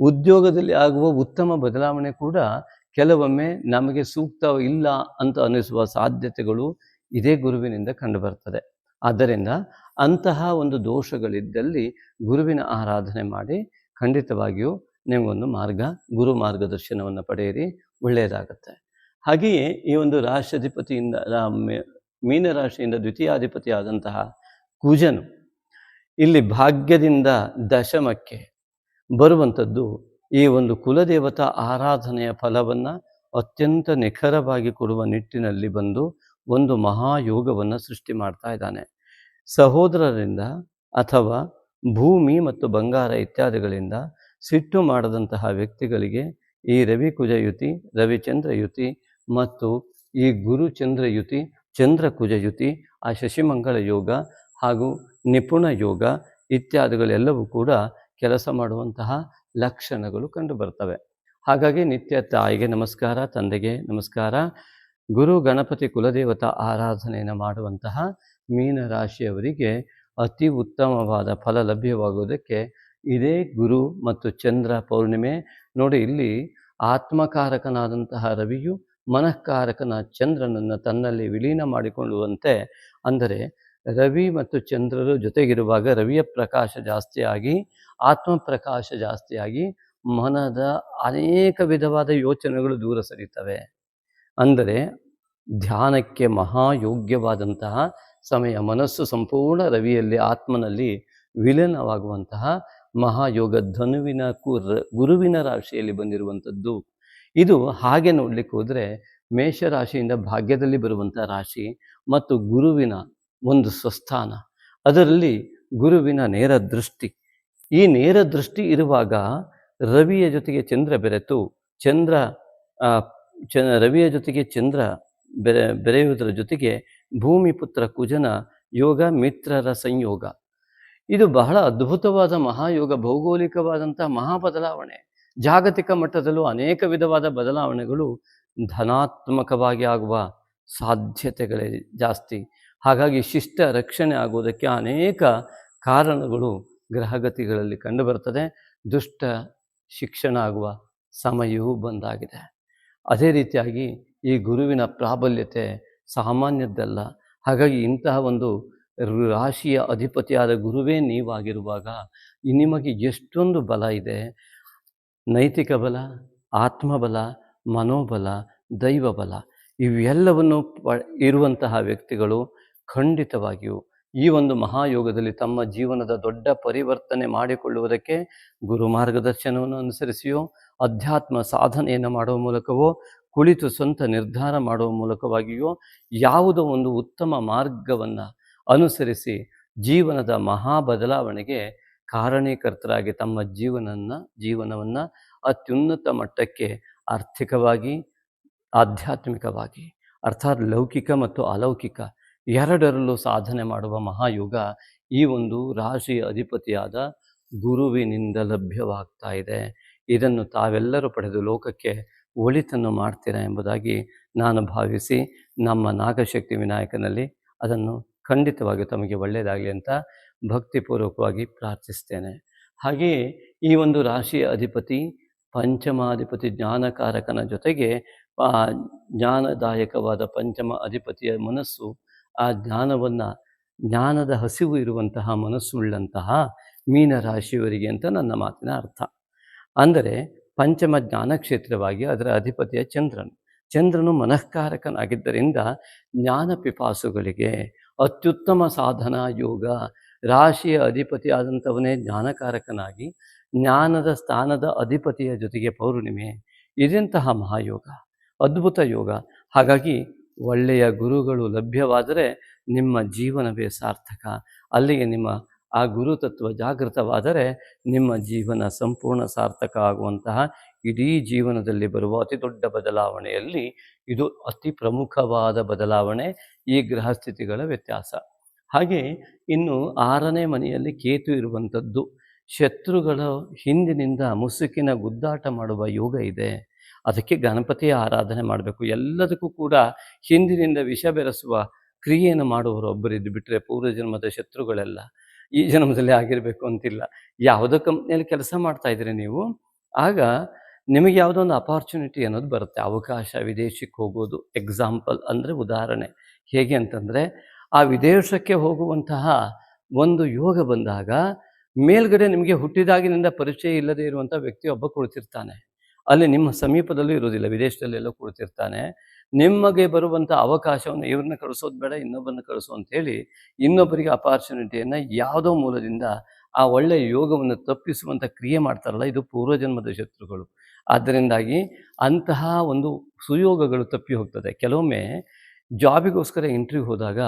ಉದ್ಯೋಗದಲ್ಲಿ ಆಗುವ ಉತ್ತಮ ಬದಲಾವಣೆ ಕೂಡ ಕೆಲವೊಮ್ಮೆ ನಮಗೆ ಸೂಕ್ತ ಇಲ್ಲ ಅಂತ ಅನಿಸುವ ಸಾಧ್ಯತೆಗಳು ಇದೇ ಗುರುವಿನಿಂದ ಕಂಡುಬರ್ತದೆ. ಆದ್ದರಿಂದ ಅಂತಹ ಒಂದು ದೋಷಗಳಿದ್ದಲ್ಲಿ ಗುರುವಿನ ಆರಾಧನೆ ಮಾಡಿ ಖಂಡಿತವಾಗಿಯೂ ನಿಮಗೊಂದು ಮಾರ್ಗ, ಗುರು ಮಾರ್ಗದರ್ಶನವನ್ನು ಪಡೆಯಿರಿ. ಒಳ್ಳೆಯದಾಗತ್ತೆ. ಹಾಗೆಯೇ ಈ ಒಂದು ರಾಷ್ಟ್ರಾಧಿಪತಿಯಿಂದ ಮೀನರಾಶಿಯಿಂದ ದ್ವಿತೀಯಾಧಿಪತಿ ಆದಂತಹ ಕುಜನು ಇಲ್ಲಿ ಭಾಗ್ಯದಿಂದ ದಶಮಕ್ಕೆ ಬರುವಂಥದ್ದು ಈ ಒಂದು ಕುಲದೇವತಾ ಆರಾಧನೆಯ ಫಲವನ್ನು ಅತ್ಯಂತ ನಿಖರವಾಗಿ ಕೊಡುವ ನಿಟ್ಟಿನಲ್ಲಿ ಬಂದು ಒಂದು ಮಹಾಯೋಗವನ್ನು ಸೃಷ್ಟಿ ಮಾಡ್ತಾ ಇದ್ದಾನೆ. ಸಹೋದರರಿಂದ ಅಥವಾ ಭೂಮಿ ಮತ್ತು ಬಂಗಾರ ಇತ್ಯಾದಿಗಳಿಂದ ಸಿಟ್ಟು ಮಾಡದಂತಹ ವ್ಯಕ್ತಿಗಳಿಗೆ ಈ ರವಿ ಕುಜ ಯುತಿ ರವಿಚಂದ್ರ ಯುತಿ ಮತ್ತು ಈ ಗುರು ಚಂದ್ರ ಯುತಿ ಚಂದ್ರ ಕುಜ ಯುತಿ ಆ ಶಶಿಮಂಗಳ ಯೋಗ ಹಾಗೂ ನಿಪುಣ ಯೋಗ ಇತ್ಯಾದಿಗಳೆಲ್ಲವೂ ಕೂಡ ಕೆಲಸ ಮಾಡುವಂತಹ ಲಕ್ಷಣಗಳು ಕಂಡುಬರ್ತವೆ ಹಾಗಾಗಿ ನಿತ್ಯ ತಾಯಿಗೆ ನಮಸ್ಕಾರ, ತಂದೆಗೆ ನಮಸ್ಕಾರ. ಗುರು ಗಣಪತಿ ಕುಲದೇವತಾ ಆರಾಧನೆಯನ್ನು ಮಾಡುವಂತಹ ಮೀನರಾಶಿಯವರಿಗೆ ಅತಿ ಉತ್ತಮವಾದ ಫಲ ಲಭ್ಯವಾಗುವುದಕ್ಕೆ ಇದೇ ಗುರು ಮತ್ತು ಚಂದ್ರ ಪೌರ್ಣಿಮೆ ನೋಡಿ ಇಲ್ಲಿ ಆತ್ಮಕಾರಕನಾದಂತಹ ರವಿಯು ಮನಃಕಾರಕನ ಚಂದ್ರನನ್ನು ತನ್ನಲ್ಲಿ ವಿಲೀನ ಮಾಡಿಕೊಳ್ಳುವಂತೆ ಅಂದರೆ ರವಿ ಮತ್ತು ಚಂದ್ರರು ಜೊತೆಗಿರುವಾಗ ರವಿಯ ಪ್ರಕಾಶ ಜಾಸ್ತಿಯಾಗಿ ಆತ್ಮ ಪ್ರಕಾಶ ಜಾಸ್ತಿಯಾಗಿ ಮನದ ಅನೇಕ ವಿಧವಾದ ಯೋಚನೆಗಳು ದೂರ ಸರಿತವೆ. ಅಂದರೆ ಧ್ಯಾನಕ್ಕೆ ಮಹಾಯೋಗ್ಯವಾದಂತಹ ಸಮಯ, ಮನಸ್ಸು ಸಂಪೂರ್ಣ ರವಿಯಲ್ಲಿ, ಆತ್ಮನಲ್ಲಿ ವಿಲೀನವಾಗುವಂತಹ ಮಹಾಯೋಗ ಧನುವಿನ ಕುರ್, ಗುರುವಿನ ರಾಶಿಯಲ್ಲಿ ಬಂದಿರುವಂಥದ್ದು. ಇದು ಹಾಗೆ ನೋಡ್ಲಿಕ್ಕೆ ಹೋದರೆ ಮೇಷರಾಶಿಯಿಂದ ಭಾಗ್ಯದಲ್ಲಿ ಬರುವಂಥ ರಾಶಿ ಮತ್ತು ಗುರುವಿನ ಒಂದು ಸ್ವಸ್ಥಾನ. ಅದರಲ್ಲಿ ಗುರುವಿನ ನೇರ ದೃಷ್ಟಿ. ಈ ನೇರ ದೃಷ್ಟಿ ಇರುವಾಗ ರವಿಯ ಜೊತೆಗೆ ಚಂದ್ರ ಬೆರೆತು, ಚಂದ್ರ ಚ, ರವಿಯ ಜೊತೆಗೆ ಚಂದ್ರ ಬೆರೆ, ಬೆರೆಯುವುದರ ಜೊತೆಗೆ ಭೂಮಿ ಪುತ್ರ ಕುಜನ ಯೋಗ ಮಿತ್ರರ ಸಂಯೋಗ. ಇದು ಬಹಳ ಅದ್ಭುತವಾದ ಮಹಾಯೋಗ ಭೌಗೋಳಿಕವಾದಂಥ ಮಹಾ ಬದಲಾವಣೆ ಜಾಗತಿಕ ಮಟ್ಟದಲ್ಲೂ ಅನೇಕ ವಿಧವಾದ ಬದಲಾವಣೆಗಳು ಧನಾತ್ಮಕವಾಗಿ ಆಗುವ ಸಾಧ್ಯತೆಗಳೇ ಜಾಸ್ತಿ. ಹಾಗಾಗಿ ಶಿಷ್ಟ ರಕ್ಷಣೆ ಆಗುವುದಕ್ಕೆ ಅನೇಕ ಕಾರಣಗಳು ಗ್ರಹಗತಿಗಳಲ್ಲಿ ಕಂಡುಬರುತ್ತದೆ. ದುಷ್ಟ ಶಿಕ್ಷಣ ಆಗುವ ಸಮಯವೂ ಬಂದಾಗಿದೆ. ಅದೇ ರೀತಿಯಾಗಿ ಈ ಗುರುವಿನ ಪ್ರಾಬಲ್ಯತೆ ಸಾಮಾನ್ಯದ್ದಲ್ಲ. ಹಾಗಾಗಿ ಇಂತಹ ಒಂದು ರಾಶಿಯ ಅಧಿಪತಿಯಾದ ಗುರುವೇ ನೀವಾಗಿರುವಾಗ ನಿಮಗೆ ಎಷ್ಟೊಂದು ಬಲ ಇದೆ. ನೈತಿಕ ಬಲ ಆತ್ಮಬಲ ಮನೋಬಲ, ದೈವ ಬಲ, ಇವೆಲ್ಲವನ್ನು ಪ, ಇರುವಂತಹ ವ್ಯಕ್ತಿಗಳು ಖಂಡಿತವಾಗಿಯೂ ಈ ಒಂದು ಮಹಾಯೋಗದಲ್ಲಿ ತಮ್ಮ ಜೀವನದ ದೊಡ್ಡ ಪರಿವರ್ತನೆ ಮಾಡಿಕೊಳ್ಳುವುದಕ್ಕೆ ಗುರು ಮಾರ್ಗದರ್ಶನವನ್ನು ಅನುಸರಿಸಿಯೋ, ಅಧ್ಯಾತ್ಮ ಸಾಧನೆಯನ್ನು ಮಾಡುವ ಮೂಲಕವೋ, ಕುಳಿತು ಸ್ವಂತ ನಿರ್ಧಾರ ಮಾಡುವ ಮೂಲಕವಾಗಿಯೋ ಯಾವುದೋ ಒಂದು ಉತ್ತಮ ಮಾರ್ಗವನ್ನು ಅನುಸರಿಸಿ ಜೀವನದ ಮಹಾ ಬದಲಾವಣೆಗೆ ಕಾರಣೀಕರ್ತರಾಗಿ ತಮ್ಮ ಜೀವನನ್ನ, ಜೀವನವನ್ನು ಅತ್ಯುನ್ನತ ಮಟ್ಟಕ್ಕೆ ಆರ್ಥಿಕವಾಗಿ, ಆಧ್ಯಾತ್ಮಿಕವಾಗಿ, ಅರ್ಥಾತ್ ಲೌಕಿಕ ಮತ್ತು ಅಲೌಕಿಕ ಎರಡರಲ್ಲೂ ಸಾಧನೆ ಮಾಡುವ ಮಹಾಯುಗ ಈ ಒಂದು ರಾಶಿಯ ಅಧಿಪತಿಯಾದ ಗುರುವಿನಿಂದ ಲಭ್ಯವಾಗ್ತಾ ಇದೆ. ಇದನ್ನು ತಾವೆಲ್ಲರೂ ಪಡೆದು ಲೋಕಕ್ಕೆ ಒಳಿತನ್ನು ಮಾಡ್ತೀರಾ ಎಂಬುದಾಗಿ ನಾನು ಭಾವಿಸಿ ನಮ್ಮ ನಾಗಶಕ್ತಿ ವಿನಾಯಕನಲ್ಲಿ ಅದನ್ನು ಖಂಡಿತವಾಗಿ ತಮಗೆ ಒಳ್ಳೆಯದಾಗಲಿ ಅಂತ ಭಕ್ತಿಪೂರ್ವಕವಾಗಿ ಪ್ರಾರ್ಥಿಸ್ತೇನೆ. ಹಾಗೆಯೇ ಈ ಒಂದು ರಾಶಿಯ ಅಧಿಪತಿ, ಪಂಚಮಾಧಿಪತಿ ಜ್ಞಾನಕಾರಕನ ಜೊತೆಗೆ ಆ ಜ್ಞಾನದಾಯಕವಾದ ಪಂಚಮ ಅಧಿಪತಿಯ ಮನಸ್ಸು, ಆ ಜ್ಞಾನವನ್ನು, ಜ್ಞಾನದ ಹಸಿವು ಇರುವಂತಹ ಮನಸ್ಸುಳ್ಳಂತಹ ಮೀನರಾಶಿಯವರಿಗೆ ಅಂತ ನನ್ನ ಮಾತಿನ ಅರ್ಥ. ಅಂದರೆ ಪಂಚಮ ಜ್ಞಾನ ಕ್ಷೇತ್ರವಾಗಿ ಅದರ ಅಧಿಪತಿಯ ಚಂದ್ರನು. ಚಂದ್ರನು ಮನಃಕಾರಕನಾಗಿದ್ದರಿಂದ ಜ್ಞಾನ ಪಿಪಾಸುಗಳಿಗೆ ಅತ್ಯುತ್ತಮ ಸಾಧನಾ ಯೋಗ. ರಾಶಿಯ ಅಧಿಪತಿಯಾದಂಥವನೇ ಜ್ಞಾನಕಾರಕನಾಗಿ, ಜ್ಞಾನದ ಸ್ಥಾನದ ಅಧಿಪತಿಯ ಜೊತೆಗೆ ಪೌರ್ಣಿಮೆ. ಇದೆಂತಹ ಮಹಾಯೋಗ. ಅದ್ಭುತ ಯೋಗ. ಹಾಗಾಗಿ ಒಳ್ಳೆಯ ಗುರುಗಳು ಲಭ್ಯವಾದರೆ ನಿಮ್ಮ ಜೀವನವೇ ಸಾರ್ಥಕ. ಅಲ್ಲಿಗೆ ನಿಮ್ಮ ಆ ಗುರುತತ್ವ ಜಾಗೃತವಾದರೆ ನಿಮ್ಮ ಜೀವನ ಸಂಪೂರ್ಣ ಸಾರ್ಥಕ ಆಗುವಂತಹ ಇಡೀ ಜೀವನದಲ್ಲಿ ಬರುವ ಅತಿ ದೊಡ್ಡ ಬದಲಾವಣೆಯಲ್ಲಿ ಇದು ಅತಿ ಪ್ರಮುಖವಾದ ಬದಲಾವಣೆ ಈ ಗ್ರಹಸ್ಥಿತಿಗಳ ವ್ಯತ್ಯಾಸ. ಹಾಗೆ ಇನ್ನು ಆರನೇ ಮನೆಯಲ್ಲಿ ಕೇತು ಇರುವಂಥದ್ದು ಶತ್ರುಗಳ ಹಿಂದಿನಿಂದ ಮುಸುಕಿನ ಗುದ್ದಾಟ ಮಾಡುವ ಯೋಗ ಇದೆ. ಅದಕ್ಕೆ ಗಣಪತಿಯ ಆರಾಧನೆ ಮಾಡಬೇಕು. ಎಲ್ಲದಕ್ಕೂ ಕೂಡ ಹಿಂದಿನಿಂದ ವಿಷ ಬೆರೆಸುವ ಕ್ರಿಯೆಯನ್ನು ಮಾಡುವವರು ಒಬ್ಬರಿದ್ದು ಬಿಟ್ಟರೆ ಪೂರ್ವಜನ್ಮದ ಶತ್ರುಗಳೆಲ್ಲ. ಈ ಜನ್ಮದಲ್ಲಿ ಆಗಿರಬೇಕು ಅಂತಿಲ್ಲ. ಯಾವುದೋ ಕಂಪ್ನಿಯಲ್ಲಿ ಕೆಲಸ ಮಾಡ್ತಾ ಇದ್ದೀರಿ ನೀವು. ಆಗ ನಿಮಗೆ ಯಾವುದೋ ಒಂದು ಅಪಾರ್ಚುನಿಟಿ ಅನ್ನೋದು ಬರುತ್ತೆ. ಅವಕಾಶ, ವಿದೇಶಕ್ಕೆ ಹೋಗೋದು ಎಕ್ಸಾಂಪಲ್ ಅಂದರೆ ಉದಾಹರಣೆ. ಹೇಗೆ ಅಂತಂದರೆ, ಆ ವಿದೇಶಕ್ಕೆ ಹೋಗುವಂತಹ ಒಂದು ಯೋಗ ಬಂದಾಗ, ಮೇಲ್ಗಡೆ ನಿಮಗೆ ಹುಟ್ಟಿದಾಗಿನಿಂದ ಪರಿಚಯ ಇಲ್ಲದೆ ಇರುವಂಥ ವ್ಯಕ್ತಿಯೊಬ್ಬ ಕುಳಿತಿರ್ತಾನೆ. ಅಲ್ಲಿ ನಿಮ್ಮ ಸಮೀಪದಲ್ಲೂ ಇರೋದಿಲ್ಲ ವಿದೇಶದಲ್ಲೆಲ್ಲೋ ಕುಳಿತಿರ್ತಾನೆ. ನಿಮಗೆ ಬರುವಂಥ ಅವಕಾಶವನ್ನು ಇವ್ರನ್ನ ಕಳಿಸೋದು ಬೇಡ, ಇನ್ನೊಬ್ಬರನ್ನ ಕಳಿಸು ಅಂತೇಳಿ ಇನ್ನೊಬ್ಬರಿಗೆ ಅಪಾರ್ಚುನಿಟಿಯನ್ನು ಯಾವುದೋ ಮೂಲದಿಂದ ಆ ಒಳ್ಳೆಯ ಯೋಗವನ್ನು ತಪ್ಪಿಸುವಂಥ ಕ್ರಿಯೆ ಮಾಡ್ತಾರಲ್ಲ, ಇದು ಪೂರ್ವಜನ್ಮದ ಶತ್ರುಗಳು. ಆದ್ದರಿಂದಾಗಿ ಅಂತಹ ಒಂದು ಸುಯೋಗಗಳು ತಪ್ಪಿ ಹೋಗ್ತದೆ. ಕೆಲವೊಮ್ಮೆ ಜಾಬಿಗೋಸ್ಕರ ಇಂಟ್ರ್ಯೂ ಹೋದಾಗ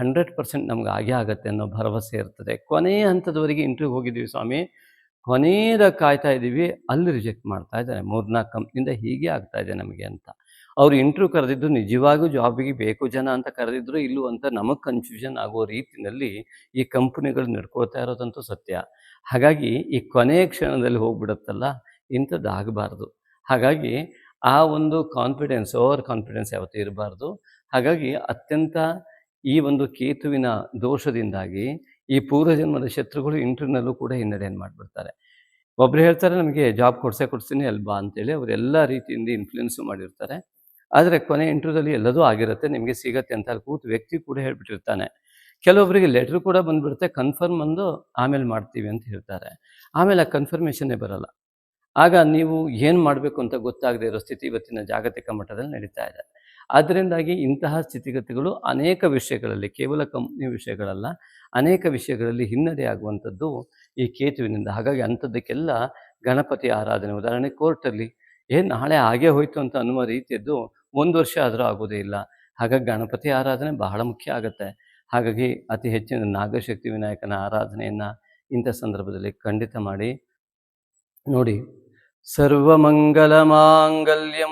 ಹಂಡ್ರೆಡ್ ಪರ್ಸೆಂಟ್ ನಮ್ಗೆ ಆಗೇ ಆಗುತ್ತೆ ಅನ್ನೋ ಭರವಸೆ ಇರ್ತದೆ. ಕೊನೆಯ ಹಂತದವರೆಗೆ ಇಂಟ್ರ್ಯೂ ಹೋಗಿದ್ದೀವಿ ಸ್ವಾಮಿ ಕೊನೆಯದ ಕಾಯ್ತಾ ಇದ್ದೀವಿ, ಅಲ್ಲಿ ರಿಜೆಕ್ಟ್ ಮಾಡ್ತಾ ಇದ್ದಾರೆ. ಮೂರ್ನಾಲ್ಕು ಕಂಪ್ನಿಯಿಂದ ಹೀಗೆ ಆಗ್ತಾ ಇದೆ ನಮಗೆ ಅಂತ. ಅವ್ರು ಇಂಟ್ರ್ಯೂ ಕರೆದಿದ್ದು ನಿಜವಾಗೂ ಜಾಬಿಗೆ ಬೇಕು ಜನ ಅಂತ ಕರೆದಿದ್ರು, ಇಲ್ಲೂ ಅಂತ ನಮಗೆ ಕನ್ಫ್ಯೂಷನ್ ಆಗೋ ರೀತಿಯಲ್ಲಿ ಈ ಕಂಪ್ನಿಗಳು ನಡ್ಕೊಳ್ತಾ ಇರೋದಂತೂ ಸತ್ಯ. ಹಾಗಾಗಿ ಈ ಕೊನೆಯ ಕ್ಷಣದಲ್ಲಿ ಹೋಗ್ಬಿಡುತ್ತಲ್ಲ ಇಂಥದ್ದು ಆಗಬಾರ್ದು. ಹಾಗಾಗಿ ಆ ಒಂದು ಕಾನ್ಫಿಡೆನ್ಸ್ ಓವರ್ ಕಾನ್ಫಿಡೆನ್ಸ್ ಯಾವತ್ತೂ ಇರಬಾರ್ದು. ಹಾಗಾಗಿ ಅತ್ಯಂತ ಈ ಒಂದು ಕೇತುವಿನ ದೋಷದಿಂದಾಗಿ ಈ ಪೂರ್ವಜನ್ಮದ ಶತ್ರುಗಳು ಇಂಟರ್ನಲ್ಲೂ ಕೂಡ ಹಿನ್ನಡೆಯನ್ನು ಮಾಡಿಬಿಡ್ತಾರೆ. ಒಬ್ರು ಹೇಳ್ತಾರೆ ನಮಗೆ ಜಾಬ್ ಕೊಡ್ಸೇ ಕೊಡ್ತೀನಿ ಅಲ್ವಾ ಅಂತೇಳಿ. ಅವ್ರು ಎಲ್ಲ ರೀತಿಯಿಂದ ಇನ್ಫ್ಲುಯೆನ್ಸು ಮಾಡಿರ್ತಾರೆ. ಆದರೆ ಕೊನೆ ಇಂಟರ್ವ್ಯೂದಲ್ಲಿ ಎಲ್ಲದೂ ಆಗಿರುತ್ತೆ, ನಿಮಗೆ ಸಿಗತ್ತೆ ಅಂತ ಕೂತು ವ್ಯಕ್ತಿ ಕೂಡ ಹೇಳ್ಬಿಟ್ಟಿರ್ತಾನೆ. ಕೆಲವೊಬ್ಬರಿಗೆ ಲೆಟ್ರ್ ಕೂಡ ಬಂದುಬಿಡುತ್ತೆ ಕನ್ಫರ್ಮ್ ಬಂದು ಆಮೇಲೆ ಮಾಡ್ತೀವಿ ಅಂತ ಹೇಳ್ತಾರೆ. ಆಮೇಲೆ ಆ ಕನ್ಫರ್ಮೇಷನ್ನೇ ಬರಲ್ಲ. ಆಗ ನೀವು ಏನು ಮಾಡಬೇಕು ಅಂತ ಗೊತ್ತಾಗದೇ ಇರೋ ಸ್ಥಿತಿ ಇವತ್ತಿನ ಜಾಗತಿಕ ಮಟ್ಟದಲ್ಲಿ ನಡೀತಾ ಇದೆ. ಅದರಿಂದಾಗಿ ಇಂತಹ ಸ್ಥಿತಿಗತಿಗಳು ಅನೇಕ ವಿಷಯಗಳಲ್ಲಿ, ಕೇವಲ ಕಂಪ್ನಿ ವಿಷಯಗಳಲ್ಲ, ಅನೇಕ ವಿಷಯಗಳಲ್ಲಿ ಹಿನ್ನಡೆ ಆಗುವಂಥದ್ದು ಈ ಕೇತುವಿನಿಂದ. ಹಾಗಾಗಿ ಅಂಥದ್ದಕ್ಕೆಲ್ಲ ಗಣಪತಿ ಆರಾಧನೆ, ಉದಾಹರಣೆ ಕೋರ್ಟಲ್ಲಿ ಏನು ನಾಳೆ ಹಾಗೆ ಹೋಯಿತು ಅಂತ ಅನ್ನುವ ರೀತಿಯದ್ದು ಒಂದು ವರ್ಷ ಆದರೂ ಆಗೋದೇ ಇಲ್ಲ. ಹಾಗಾಗಿ ಗಣಪತಿ ಆರಾಧನೆ ಬಹಳ ಮುಖ್ಯ ಆಗುತ್ತೆ. ಹಾಗಾಗಿ ಅತಿ ಹೆಚ್ಚಿನ ನಾಗಶಕ್ತಿ ವಿನಾಯಕನ ಆರಾಧನೆಯನ್ನು ಇಂಥ ಸಂದರ್ಭದಲ್ಲಿ ಖಂಡಿತ ಮಾಡಿ, ನೋಡಿ ಸರ್ವಮಂಗಲಮಾಂಗಲ್ಯಂ,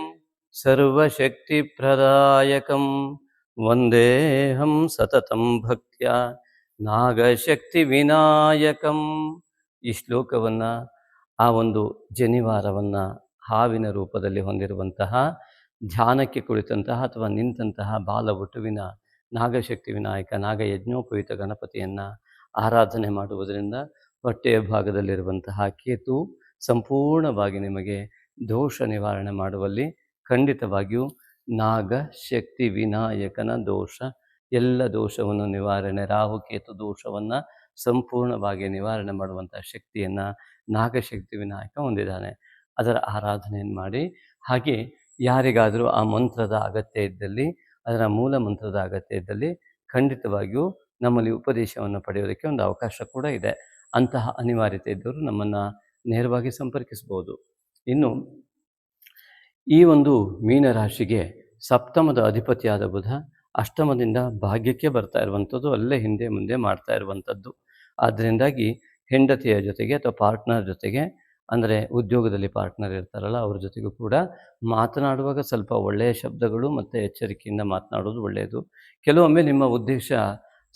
ಸರ್ವಶಕ್ತಿಪ್ರದಾಯಕಂ. ವಂದೇಹಂ ಸತತಂ ಭಕ್ತ್ಯ ನಾಗಶಕ್ತಿ ವಿನಾಯಕಂ ಈ ಶ್ಲೋಕವನ್ನು, ಆ ಒಂದು ಜನಿವಾರವನ್ನು ಹಾವಿನ ರೂಪದಲ್ಲಿ ಹೊಂದಿರುವಂತಹ, ಧ್ಯಾನಕ್ಕೆ ಕುಳಿತಂತಹ ಅಥವಾ ನಿಂತಹ ಬಾಲವಟುವಿನ ನಾಗಶಕ್ತಿ ವಿನಾಯಕ ನಾಗ ಯಜ್ಞೋಪಯುತ ಗಣಪತಿಯನ್ನು ಆರಾಧನೆ ಮಾಡುವುದರಿಂದ ಹೊಟ್ಟೆಯ ಭಾಗದಲ್ಲಿರುವಂತಹ ಕೇತು ಸಂಪೂರ್ಣವಾಗಿ ನಿಮಗೆ ದೋಷ ನಿವಾರಣೆ ಮಾಡುವಲ್ಲಿ ಖಂಡಿತವಾಗಿಯೂ ನಾಗ ಶಕ್ತಿ ವಿನಾಯಕನ ದೋಷ. ಎಲ್ಲ ದೋಷವನ್ನು ನಿವಾರಣೆ ರಾಹುಕೇತು ದೋಷವನ್ನು ಸಂಪೂರ್ಣವಾಗಿ ನಿವಾರಣೆ ಮಾಡುವಂಥ ಶಕ್ತಿಯನ್ನು ನಾಗಶಕ್ತಿ ವಿನಾಯಕ ಹೊಂದಿದ್ದಾನೆ. ಅದರ ಆರಾಧನೆಯನ್ನು ಮಾಡಿ, ಹಾಗೆ ಯಾರಿಗಾದರೂ ಆ ಮಂತ್ರದ ಅಗತ್ಯ ಇದ್ದಲ್ಲಿ, ಅದರ ಮೂಲ ಮಂತ್ರದ ಅಗತ್ಯ ಇದ್ದಲ್ಲಿ ಖಂಡಿತವಾಗಿಯೂ ನಮ್ಮಲ್ಲಿ ಉಪದೇಶವನ್ನು ಪಡೆಯೋದಕ್ಕೆ ಒಂದು ಅವಕಾಶ ಕೂಡ ಇದೆ. ಅಂತಹ ಅನಿವಾರ್ಯತೆ ಇದ್ದವರು ನಮ್ಮನ್ನು ನೇರವಾಗಿ ಸಂಪರ್ಕಿಸ್ಬೋದು ಇನ್ನು, ಈ ಒಂದು ಮೀನರಾಶಿಗೆ ಸಪ್ತಮದ ಅಧಿಪತಿಯಾದ ಬುಧ ಅಷ್ಟಮದಿಂದ ಭಾಗ್ಯಕ್ಕೆ ಬರ್ತಾ ಇರುವಂಥದ್ದು, ಅಲ್ಲೇ ಹಿಂದೆ ಮುಂದೆ ಮಾಡ್ತಾ ಇರುವಂಥದ್ದು. ಆದ್ದರಿಂದಾಗಿ ಹೆಂಡತಿಯ ಜೊತೆಗೆ ಅಥವಾ ಪಾರ್ಟ್ನರ್ ಜೊತೆಗೆ, ಅಂದರೆ ಉದ್ಯೋಗದಲ್ಲಿ ಪಾರ್ಟ್ನರ್ ಇರ್ತಾರಲ್ಲ, ಅವ್ರ ಜೊತೆಗೂ ಕೂಡ ಮಾತನಾಡುವಾಗ ಸ್ವಲ್ಪ ಒಳ್ಳೆಯ ಶಬ್ದಗಳು ಮತ್ತು ಎಚ್ಚರಿಕೆಯಿಂದ ಮಾತನಾಡೋದು ಒಳ್ಳೆಯದು. ಕೆಲವೊಮ್ಮೆ ನಿಮ್ಮ ಉದ್ದೇಶ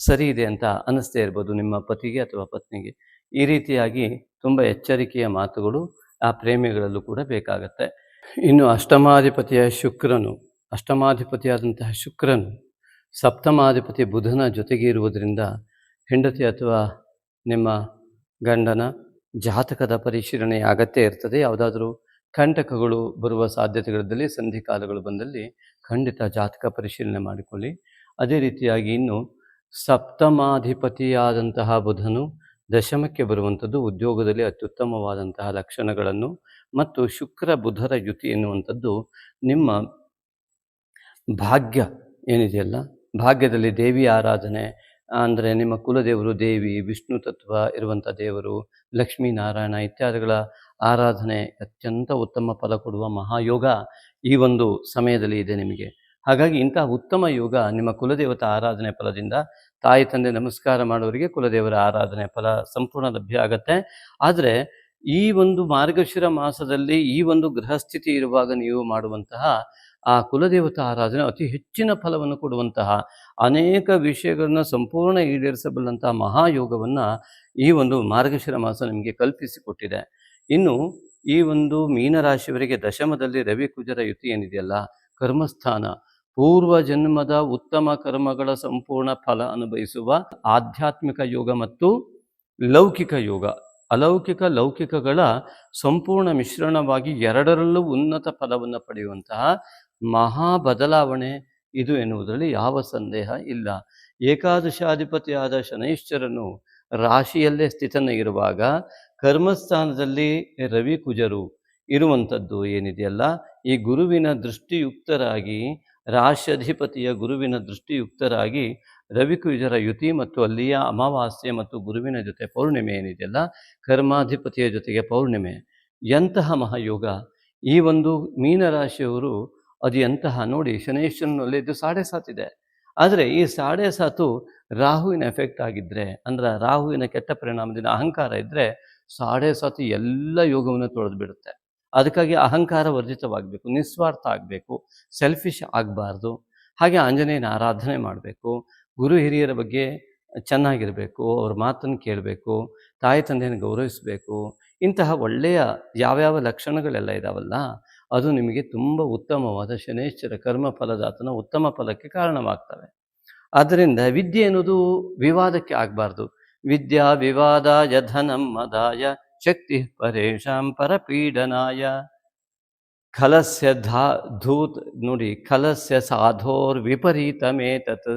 ಸರಿ ಇದೆ ಅಂತ ಅನ್ನಿಸ್ತೇ ಇರ್ಬೋದು ನಿಮ್ಮ ಪತಿಗೆ ಅಥವಾ ಪತ್ನಿಗೆ. ಈ ರೀತಿಯಾಗಿ ತುಂಬ ಎಚ್ಚರಿಕೆಯ ಮಾತುಗಳು ಆ ಪ್ರೇಮಿಗಳಲ್ಲೂ ಕೂಡ ಬೇಕಾಗತ್ತೆ. ಇನ್ನು ಅಷ್ಟಮಾಧಿಪತಿಯ ಶುಕ್ರನು, ಅಷ್ಟಮಾಧಿಪತಿಯಾದಂತಹ ಶುಕ್ರನು ಸಪ್ತಮಾಧಿಪತಿ ಬುಧನ ಜೊತೆಗೆ ಇರುವುದರಿಂದ ಹೆಂಡತಿ ಅಥವಾ ನಿಮ್ಮ ಗಂಡನ ಜಾತಕದ ಪರಿಶೀಲನೆ ಅಗತ್ಯ ಇರ್ತದೆ. ಯಾವುದಾದ್ರೂ ಕಂಟಕಗಳು ಬರುವ ಸಾಧ್ಯತೆಗಳಿದ್ದಲ್ಲಿ ಸಂಧಿಕಾಲಗಳು ಬಂದಲ್ಲಿ ಖಂಡಿತ ಜಾತಕ ಪರಿಶೀಲನೆ ಮಾಡಿಕೊಳ್ಳಿ. ಅದೇ ರೀತಿಯಾಗಿ ಇನ್ನು ಸಪ್ತಮಾಧಿಪತಿಯಾದಂತಹ ಬುಧನು ದಶಮಕ್ಕೆ ಬರುವಂಥದ್ದು ಉದ್ಯೋಗದಲ್ಲಿ ಅತ್ಯುತ್ತಮವಾದಂತಹ ಲಕ್ಷಣಗಳನ್ನು ಮತ್ತು ಶುಕ್ರ ಬುಧರ ಯುತಿ ಎನ್ನುವಂಥದ್ದು ನಿಮ್ಮ ಭಾಗ್ಯ ಏನಿದೆಯಲ್ಲ? ಭಾಗ್ಯದಲ್ಲಿ ದೇವಿ ಆರಾಧನೆ, ಅಂದರೆ ನಿಮ್ಮ ಕುಲದೇವರು ದೇವಿ, ವಿಷ್ಣು ತತ್ವ ಇರುವಂಥ ದೇವರು ಲಕ್ಷ್ಮೀನಾರಾಯಣ ಇತ್ಯಾದಿಗಳ ಆರಾಧನೆ ಅತ್ಯಂತ ಉತ್ತಮ ಫಲ ಕೊಡುವ ಮಹಾಯೋಗ ಈ ಒಂದು ಸಮಯದಲ್ಲಿ ಇದೆ ನಿಮಗೆ. ಹಾಗಾಗಿ ಇಂತಹ ಉತ್ತಮ ಯೋಗ ನಿಮ್ಮ ಕುಲದೇವತಾ ಆರಾಧನೆ ಫಲದಿಂದ ತಾಯಿ, ತಂದೆ ನಮಸ್ಕಾರ ಮಾಡೋರಿಗೆ ಕುಲದೇವರ ಆರಾಧನೆ ಫಲ ಸಂಪೂರ್ಣ ಲಭ್ಯ ಆಗತ್ತೆ. ಆದರೆ ಈ ಒಂದು ಮಾರ್ಗಶಿರ ಮಾಸದಲ್ಲಿ ಈ ಒಂದು ಗೃಹಸ್ಥಿತಿ ಇರುವಾಗ ನೀವು ಮಾಡುವಂತಹ ಆ ಕುಲದೇವತಾ ಆರಾಧನೆ ಅತಿ ಹೆಚ್ಚಿನ ಫಲವನ್ನು ಕೊಡುವಂತಹ ಅನೇಕ ವಿಷಯಗಳನ್ನು ಸಂಪೂರ್ಣ ಈಡೇರಿಸಬಲ್ಲಂತಹ ಮಹಾಯೋಗವನ್ನು ಈ ಒಂದು ಮಾರ್ಗಶಿರ ಮಾಸ ನಿಮಗೆ ಕಲ್ಪಿಸಿಕೊಟ್ಟಿದೆ. ಇನ್ನು ಈ ಒಂದು ಮೀನರಾಶಿಯವರಿಗೆ ದಶಮದಲ್ಲಿ ರವಿ ಕುಜರ ಯುತಿ ಏನಿದೆಯಲ್ಲ, ಕರ್ಮಸ್ಥಾನ. ಪೂರ್ವ ಜನ್ಮದ ಉತ್ತಮ ಕರ್ಮಗಳ ಸಂಪೂರ್ಣ ಫಲ ಅನುಭವಿಸುವ ಆಧ್ಯಾತ್ಮಿಕ ಯೋಗ ಮತ್ತು ಲೌಕಿಕ ಯೋಗ. ಅಲೌಕಿಕ ಲೌಕಿಕಗಳ ಸಂಪೂರ್ಣ ಮಿಶ್ರಣವಾಗಿ ಎರಡರಲ್ಲೂ ಉನ್ನತ ಫಲವನ್ನು ಪಡೆಯುವಂತಹ ಮಹಾ ಬದಲಾವಣೆ ಇದು ಎನ್ನುವುದರಲ್ಲಿ ಯಾವ ಸಂದೇಹ ಇಲ್ಲ. ಏಕಾದಶಾಧಿಪತಿಯಾದ ಶನೈಶ್ಚರನು ರಾಶಿಯಲ್ಲೇ ಸ್ಥಿತನ ಇರುವಾಗ ಕರ್ಮಸ್ಥಾನದಲ್ಲಿ ರವಿ ಕುಜರು ಇರುವಂಥದ್ದು ಏನಿದೆಯಲ್ಲ, ಈ ಗುರುವಿನ ದೃಷ್ಟಿಯುಕ್ತರಾಗಿ ರಾಶ್ಯಧಿಪತಿಯ ಗುರುವಿನ ದೃಷ್ಟಿಯುಕ್ತರಾಗಿ ರವಿಕುಜರ ಯುತಿ ಮತ್ತು ಅಲ್ಲಿಯ ಅಮಾವಾಸ್ಯೆ ಮತ್ತು ಗುರುವಿನ ಜೊತೆ ಪೌರ್ಣಿಮೆ ಏನಿದೆಯಲ್ಲ, ಕರ್ಮಾಧಿಪತಿಯ ಜೊತೆಗೆ ಪೌರ್ಣಿಮೆ. ಎಂತಹ ಮಹಾಯೋಗ. ಈ ಒಂದು ಮೀನರಾಶಿಯವರು ಅದು ಎಂತಹ ನೋಡಿ ಶನೇಶ್ವರನಲ್ಲಿ ಇದು ಸಾಡೆ ಸಾತಿದೆ ಆದರೆ ಈ ಸಾಡೆ ಸಾತು ರಾಹುವಿನ ಎಫೆಕ್ಟ್ ಆಗಿದ್ದರೆ ಅಂದ್ರೆ ರಾಹುವಿನ ಕೆಟ್ಟ ಪರಿಣಾಮದಿಂದ ಅಹಂಕಾರ ಇದ್ದರೆ ಸಾಡೆ ಸಾತು ಎಲ್ಲ ಯೋಗವನ್ನು ತೊಳೆದು ಬಿಡುತ್ತೆ. ಅದಕ್ಕಾಗಿ ಅಹಂಕಾರ ವರ್ಜಿತವಾಗಬೇಕು, ನಿಸ್ವಾರ್ಥ ಆಗಬೇಕು ಸೆಲ್ಫಿಶ್ ಆಗಬಾರ್ದು. ಹಾಗೆ ಆಂಜನೇಯನ ಆರಾಧನೆ ಮಾಡಬೇಕು, ಗುರು ಹಿರಿಯರ ಬಗ್ಗೆ ಚೆನ್ನಾಗಿರಬೇಕು, ಅವ್ರ ಮಾತನ್ನು ಕೇಳಬೇಕು, ತಾಯಿ ತಂದೆಯನ್ನು ಗೌರವಿಸಬೇಕು, ಇಂತಹ ಒಳ್ಳೆಯ ಯಾವ್ಯಾವ ಲಕ್ಷಣಗಳೆಲ್ಲ ಇದಾವಲ್ಲ, ಅದು ನಿಮಗೆ ತುಂಬ ಉತ್ತಮವಾದ ಶನೇಶ್ವರ ಕರ್ಮ ಫಲದಾತನ ಉತ್ತಮ ಫಲಕ್ಕೆ ಕಾರಣವಾಗ್ತವೆ. ಆದ್ದರಿಂದ ವಿದ್ಯೆ ಅನ್ನೋದು ವಿವಾದಕ್ಕೆ ಆಗಬಾರ್ದು. ವಿದ್ಯಾ ವಿವಾದ ಯಧನಂ ಮದಾಯ ಶಕ್ತಿ ಪರೇಶಾಂ ಪರಪೀಡನಾಯ. ಖಲಸ್ಯ ಧಾ, ಧೂತ್ ನುಡಿ, ಖಲಸ್ಯ ಸಾಧೋರ್ ವಿಪರೀತಮೇತತ್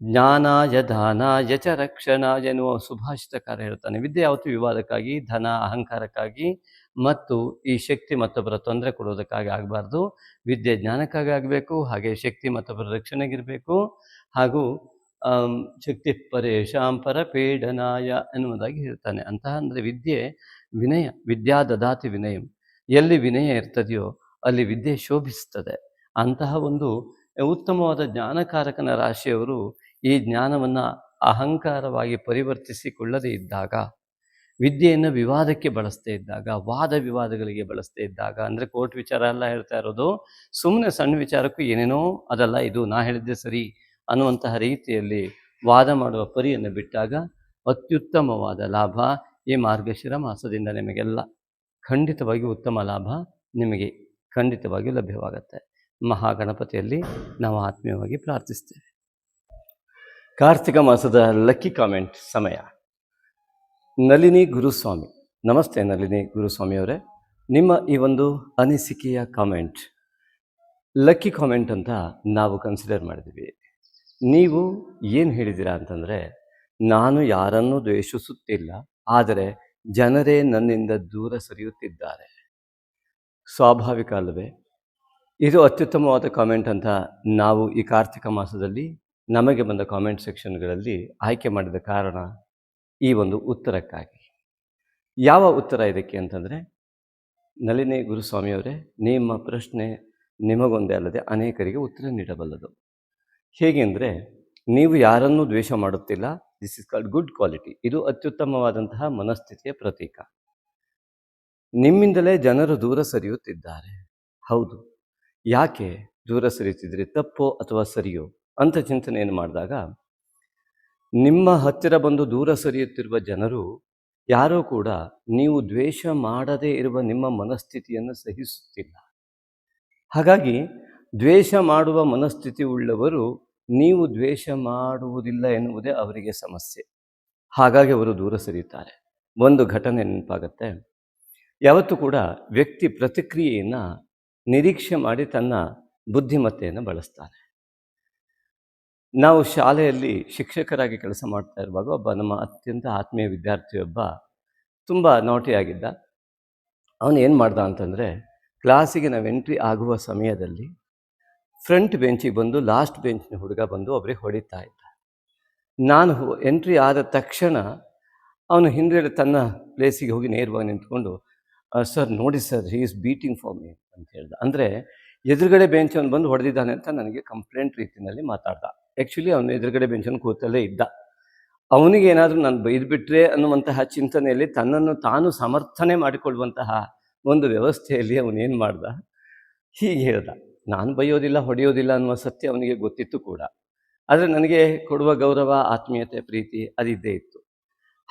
ಜ್ಞಾನಾಯ ದಾನಾಯ ಯಚ ರಕ್ಷಣಾಯ ಎನ್ನುವ ಸುಭಾಷಿತಕಾರ ಹೇಳ್ತಾನೆ. ವಿದ್ಯೆ ಯಾವತ್ತು ವಿವಾದಕ್ಕಾಗಿ, ಧನ ಅಹಂಕಾರಕ್ಕಾಗಿ ಮತ್ತು ಈ ಶಕ್ತಿ ಮತ್ತೊಬ್ಬರ ತೊಂದರೆ ಕೊಡೋದಕ್ಕಾಗಿ ಆಗಬಾರ್ದು. ವಿದ್ಯೆ ಜ್ಞಾನಕ್ಕಾಗಿ ಆಗಬೇಕು, ಹಾಗೆ ಶಕ್ತಿ ಮತ್ತೊಬ್ಬರ ರಕ್ಷಣೆಗಿರಬೇಕು. ಹಾಗೂ ಶಕ್ತಿ ಪರೇಶಾಂ ಪರಪೀಡನಾಯ ಎನ್ನುವುದಾಗಿ ಹೇಳ್ತಾನೆ. ಅಂತಹ ಅಂದರೆ ವಿದ್ಯೆ ವಿನಯ ವಿದ್ಯಾ ದದಾತಿ ವಿನಯಂ. ಎಲ್ಲಿ ವಿನಯ ಇರ್ತದೆಯೋ ಅಲ್ಲಿ ವಿದ್ಯೆ ಶೋಭಿಸ್ತದೆ ಅಂತಹ ಒಂದು ಉತ್ತಮವಾದ ಜ್ಞಾನಕಾರಕನ ರಾಶಿಯವರು ಈ ಜ್ಞಾನವನ್ನು ಅಹಂಕಾರವಾಗಿ ಪರಿವರ್ತಿಸಿಕೊಳ್ಳದೇ ಇದ್ದಾಗ, ವಿದ್ಯೆಯನ್ನು ವಿವಾದಕ್ಕೆ ಬಳಸ್ತೇ ಇದ್ದಾಗ, ವಾದ ವಿವಾದಗಳಿಗೆ ಬಳಸ್ತೇ ಇದ್ದಾಗ, ಅಂದರೆ ಕೋರ್ಟ್ ವಿಚಾರ ಎಲ್ಲ ಹೇಳ್ತಾ ಇರೋದು ಸುಮ್ಮನೆ ಸಣ್ಣ ವಿಚಾರಕ್ಕೂ ಏನೇನೋ ಅದಲ್ಲ ಇದು, ನಾ ಹೇಳಿದ್ದೆ ಸರಿ. ಅನ್ನುವಂತಹ ರೀತಿಯಲ್ಲಿ ವಾದ ಮಾಡುವ ಪರಿಯನ್ನು ಬಿಟ್ಟಾಗ ಅತ್ಯುತ್ತಮವಾದ ಲಾಭ ಈ ಮಾರ್ಗಶಿರ ಮಾಸದಿಂದ ನಿಮಗೆಲ್ಲ ಖಂಡಿತವಾಗಿ ಉತ್ತಮ ಲಾಭ ನಿಮಗೆ ಖಂಡಿತವಾಗಿ ಲಭ್ಯವಾಗುತ್ತೆ. ಮಹಾಗಣಪತಿಯಲ್ಲಿ ನಾವು ಆತ್ಮೀಯವಾಗಿ ಪ್ರಾರ್ಥಿಸ್ತೇವೆ. ಕಾರ್ತಿಕ ಮಾಸದ ಲಕ್ಕಿ ಕಾಮೆಂಟ್ ಸಮಯ. ನಳಿನಿ ಗುರುಸ್ವಾಮಿ, ನಮಸ್ತೆ ನಳಿನಿ ಗುರುಸ್ವಾಮಿಯವರೇ ನಿಮ್ಮ ಈ ಒಂದು ಅನಿಸಿಕೆಯ ಕಾಮೆಂಟ್, ಲಕ್ಕಿ ಕಾಮೆಂಟ್ ಅಂತ ನಾವು ಕನ್ಸಿಡರ್ ಮಾಡಿದ್ವಿ ನೀವು ಏನು ಹೇಳಿದ್ದೀರಾ ಅಂತಂದರೆ, ನಾನು ಯಾರನ್ನೂ ದ್ವೇಷಿಸುತ್ತಿಲ್ಲ, ಆದರೆ ಜನರೇ ನನ್ನಿಂದ ದೂರ ಸರಿಯುತ್ತಿದ್ದಾರೆ. ಸ್ವಾಭಾವಿಕ ಅಲ್ಲವೇ? ಇದು ಅತ್ಯುತ್ತಮವಾದ ಕಾಮೆಂಟ್ ಅಂತ ನಾವು ಈ ಕಾರ್ತಿಕ ಮಾಸದಲ್ಲಿ ನಮಗೆ ಬಂದ ಕಾಮೆಂಟ್ ಸೆಕ್ಷನ್ಗಳಲ್ಲಿ ಆಯ್ಕೆ ಮಾಡಿದ ಕಾರಣ ಈ ಒಂದು ಉತ್ತರಕ್ಕಾಗಿ. ಯಾವ ಉತ್ತರ ಇದಕ್ಕೆ ಅಂತಂದರೆ, ನಳಿನಿ ಗುರುಸ್ವಾಮಿಯವರೇ, ನಿಮ್ಮ ಪ್ರಶ್ನೆ ನಿಮಗೊಂದೇ ಅಲ್ಲದೆ ಅನೇಕರಿಗೆ ಉತ್ತರ ನೀಡಬಲ್ಲದು. ಹೇಗೆ ಅಂದರೆ ನೀವು ಯಾರನ್ನೂ ದ್ವೇಷ ಮಾಡುತ್ತಿಲ್ಲ this is called good quality ಇದು ಅತ್ಯುತ್ತಮವಾದಂತಹ ಮನಸ್ಥಿತಿಯ ಪ್ರತೀಕ. ನಿಮ್ಮಿಂದಲೇ ಜನರು ದೂರ ಸರಿಯುತ್ತಿದ್ದಾರೆ. ಹೌದು. ಯಾಕೆ ದೂರ ಸರಿಯುತ್ತಿದ್ದರೆ? ತಪ್ಪೋ ಅಥವಾ ಸರಿಯೋ? ಅಂತ ಚಿಂತನೆಯನ್ನು ಮಾಡಿದಾಗ, ನಿಮ್ಮ ಹತ್ತಿರ ಬಂದು ದೂರ ಸರಿಯುತ್ತಿರುವ ಜನರು, ಯಾರೂ ಕೂಡ ನೀವು ದ್ವೇಷ ಮಾಡದೇ ಇರುವ ನಿಮ್ಮ ಮನಸ್ಥಿತಿಯನ್ನು ಸಹಿಸುತ್ತಿಲ್ಲ. ಹಾಗಾಗಿ ದ್ವೇಷ ಮಾಡುವ ಮನಸ್ಥಿತಿ ಉಳ್ಳವರು ನೀವು ದ್ವೇಷ ಮಾಡುವುದಿಲ್ಲ ಎನ್ನುವುದೇ ಅವರಿಗೆ ಸಮಸ್ಯೆ. ಹಾಗಾಗಿ ಅವರು ದೂರ ಸರಿಯುತ್ತಾರೆ. ಒಂದು ಘಟನೆ ನೆನಪಾಗತ್ತೆ. ಯಾವತ್ತೂ ಕೂಡ ವ್ಯಕ್ತಿ ಪ್ರತಿಕ್ರಿಯೆಯನ್ನು ನಿರೀಕ್ಷೆ ಮಾಡಿ ತನ್ನ ಬುದ್ಧಿಮತ್ತೆಯನ್ನು ಬಳಸ್ತಾನೆ ನಾವು ಶಾಲೆಯಲ್ಲಿ ಶಿಕ್ಷಕರಾಗಿ ಕೆಲಸ ಮಾಡ್ತಾ ಇರುವಾಗ ಒಬ್ಬ ನಮ್ಮ ಅತ್ಯಂತ ಆತ್ಮೀಯ ವಿದ್ಯಾರ್ಥಿಯೊಬ್ಬ ತುಂಬ ನಾಟಿಯಾಗಿದ್ದ ಅವನು ಏನು ಮಾಡ್ದ ಅಂತಂದರೆ ಕ್ಲಾಸಿಗೆ ನಾವು ಎಂಟ್ರಿ ಆಗುವ ಸಮಯದಲ್ಲಿ ಫ್ರಂಟ್ ಬೆಂಚಿಗೆ ಬಂದು, ಲಾಸ್ಟ್ ಬೆಂಚಿನ ಹುಡುಗ ಬಂದು ಒಬ್ಬರಿಗೆ ಹೊಡಿತಾ ಇದ್ದ. ನಾನು ಎಂಟ್ರಿ ಆದ ತಕ್ಷಣ ಅವನು ಹಿಂದೆ ತನ್ನ ಪ್ಲೇಸಿಗೆ ಹೋಗಿ ನೇರವಾಗಿ ನಿಂತ್ಕೊಂಡು ಸರ್ ನೋಡಿ sir, he is beating for me ಅಂತ ಹೇಳ್ದ. ಅಂದರೆ ಎದುರುಗಡೆ ಬೆಂಚನ್ನು ಬಂದು ಹೊಡೆದಿದ್ದಾನೆ ಅಂತ ನನಗೆ ಕಂಪ್ಲೇಂಟ್ ರೀತಿಯಲ್ಲಿ ಮಾತಾಡ್ದ. ಆ್ಯಕ್ಚುಲಿ ಅವನು ಎದುರುಗಡೆ ಬೆಂಚನ್ನು ಕೂತಲ್ಲೇ ಇದ್ದ. ಅವನಿಗೆ ಏನಾದರೂ ನಾನು ಬೈದ್ಬಿಟ್ರೆ ಅನ್ನುವಂತಹ ಚಿಂತನೆಯಲ್ಲಿ ತನ್ನನ್ನು ತಾನು ಸಮರ್ಥನೆ ಮಾಡಿಕೊಳ್ಳುವಂತಹ ಒಂದು ವ್ಯವಸ್ಥೆಯಲ್ಲಿ ಅವನೇನು ಮಾಡ್ದ? ಹೀಗೆ ಹೇಳ್ದ. ನಾನು ಬೈಯೋದಿಲ್ಲ ಹೊಡೆಯೋದಿಲ್ಲ ಅನ್ನುವ ಸತ್ಯ ಅವನಿಗೆ ಗೊತ್ತಿತ್ತು ಕೂಡ. ಆದರೆ ನನಗೆ ಕೊಡುವ ಗೌರವ, ಆತ್ಮೀಯತೆ, ಪ್ರೀತಿ ಅದಿದ್ದೇ ಇತ್ತು.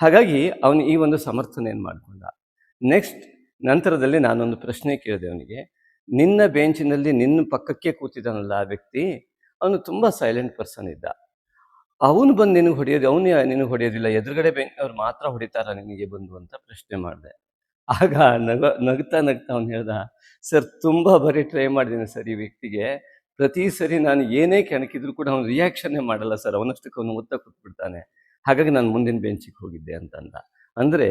ಹಾಗಾಗಿ ಅವನು ಈ ಒಂದು ಸಮರ್ಥನೆಯನ್ನು ಮಾಡಿಕೊಂಡ? ನೆಕ್ಸ್ಟ್ ನಂತರದಲ್ಲಿ ನಾನೊಂದು ಪ್ರಶ್ನೆ ಕೇಳಿದೆ ಅವನಿಗೆ. ನಿನ್ನ ಬೆಂಚಿನಲ್ಲಿ ನಿನ್ನ ಪಕ್ಕಕ್ಕೆ ಕೂತಿದ್ದಾನಲ್ಲ ಆ ವ್ಯಕ್ತಿ? ಅವನು ತುಂಬ ಸೈಲೆಂಟ್ ಪರ್ಸನ್ ಇದ್ದ. ಅವನು ಬಂದು ನಿನಗೆ ಹೊಡೆಯೋದು, ಅವನು ನಿನಗೆ ಹೊಡೆಯೋದಿಲ್ಲ, ಎದುರುಗಡೆ ಬೆಂಚಿನವ್ರು ಮಾತ್ರ ಹೊಡಿತಾರ ನಿನಗೆ ಬಂದು ಅಂತ ಪ್ರಶ್ನೆ ಮಾಡಿದೆ. ಆಗ ನಗ, ನಗ್ತಾ ನಗ್ತಾ ಅವನು ಹೇಳ್ದ, ಸರ್, ತುಂಬ ಬರೀ ಟ್ರೈ ಮಾಡಿದ್ದೀನಿ ಸರ್ ಈ ವ್ಯಕ್ತಿಗೆ. ಪ್ರತಿ ಸರಿ ನಾನು ಏನೇ ಕೆಣಕಿದ್ರು ಕೂಡ ಅವನು ರಿಯಾಕ್ಷನ್ನೇ ಮಾಡಲ್ಲ ಸರ್. ಅವನಷ್ಟಕ್ಕೆ ಅವನು ಒತ್ತ ಕೂತ್ಬಿಡ್ತಾನೆ ಹಾಗಾಗಿ ನಾನು ಮುಂದಿನ ಬೆಂಚಿಗೆ ಹೋಗಿದ್ದೆ ಅಂತಂದ. ಅಂದರೆ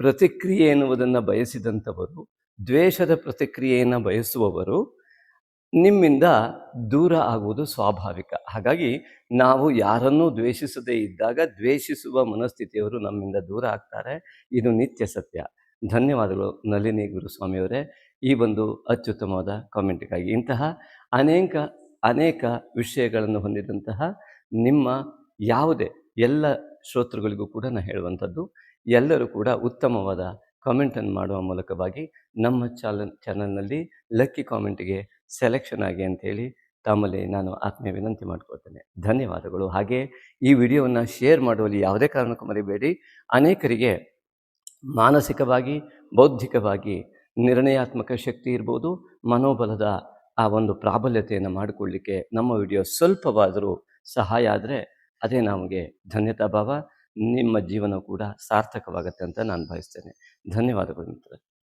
ಪ್ರತಿಕ್ರಿಯೆ ಎನ್ನುವುದನ್ನು ಬಯಸಿದಂಥವರು, ದ್ವೇಷದ ಪ್ರತಿಕ್ರಿಯೆಯನ್ನು ಬಯಸುವವರು, ನಿಮ್ಮಿಂದ ದೂರ ಆಗುವುದು ಸ್ವಾಭಾವಿಕ. ಹಾಗಾಗಿ ನಾವು ಯಾರನ್ನೂ ದ್ವೇಷಿಸದೇ ಇದ್ದಾಗ ದ್ವೇಷಿಸುವ ಮನಸ್ಥಿತಿಯವರು ನಮ್ಮಿಂದ ದೂರ ಆಗ್ತಾರೆ. ಇದು ನಿತ್ಯ ಸತ್ಯ. ಧನ್ಯವಾದಗಳು ನಳಿನಿ ಗುರುಸ್ವಾಮಿಯವರೇ. ಈ ಒಂದು ಅತ್ಯುತ್ತಮವಾದ ಕಾಮೆಂಟ್ಗಾಗಿ ಇಂತಹ ಅನೇಕ ಅನೇಕ ವಿಷಯಗಳನ್ನು ಹೊಂದಿದಂತಹ ನಿಮ್ಮ ಯಾವುದೇ ಎಲ್ಲ ಶ್ರೋತೃಗಳಿಗೂ ಕೂಡ ನಾನು ಹೇಳುವಂಥದ್ದು, ಎಲ್ಲರೂ ಕೂಡ ಉತ್ತಮವಾದ ಕಾಮೆಂಟನ್ನು ಮಾಡುವ ಮೂಲಕವಾಗಿ ನಮ್ಮ ಚಾನಲ್ ಚಾನಲ್ನಲ್ಲಿ ಲಕ್ಕಿ ಕಾಮೆಂಟ್ಗೆ ಸೆಲೆಕ್ಷನ್ ಆಗಿ ಅಂತೇಳಿ ತಮ್ಮಲ್ಲಿ ನಾನು ಆತ್ಮೀಯ ವಿನಂತಿ ಮಾಡ್ಕೊಳ್ತೇನೆ. ಧನ್ಯವಾದಗಳು. ಹಾಗೆ ಈ ವಿಡಿಯೋವನ್ನು ಶೇರ್ ಮಾಡುವಲ್ಲಿ ಯಾವುದೇ ಕಾರಣಕ್ಕೂ ಮರಿಬೇಡಿ. ಅನೇಕರಿಗೆ ಮಾನಸಿಕವಾಗಿ, ಬೌದ್ಧಿಕವಾಗಿ ನಿರ್ಣಯಾತ್ಮಕ ಶಕ್ತಿ ಇರ್ಬೋದು, ಮನೋಬಲದ ಆ ಒಂದು ಪ್ರಾಬಲ್ಯತೆಯನ್ನು ಮಾಡಿಕೊಳ್ಳಿಕ್ಕೆ ನಮ್ಮ ವಿಡಿಯೋ ಸ್ವಲ್ಪವಾದರೂ ಸಹಾಯ ಆದರೆ ಅದೇ ನಮಗೆ ಧನ್ಯತಾ ಭಾವ. ನಿಮ್ಮ ಜೀವನ ಕೂಡ ಸಾರ್ಥಕವಾಗುತ್ತೆ ಅಂತ ನಾನು ಭಾವಿಸ್ತೇನೆ. ಧನ್ಯವಾದಗಳು ಮಿತ್ರರೆ.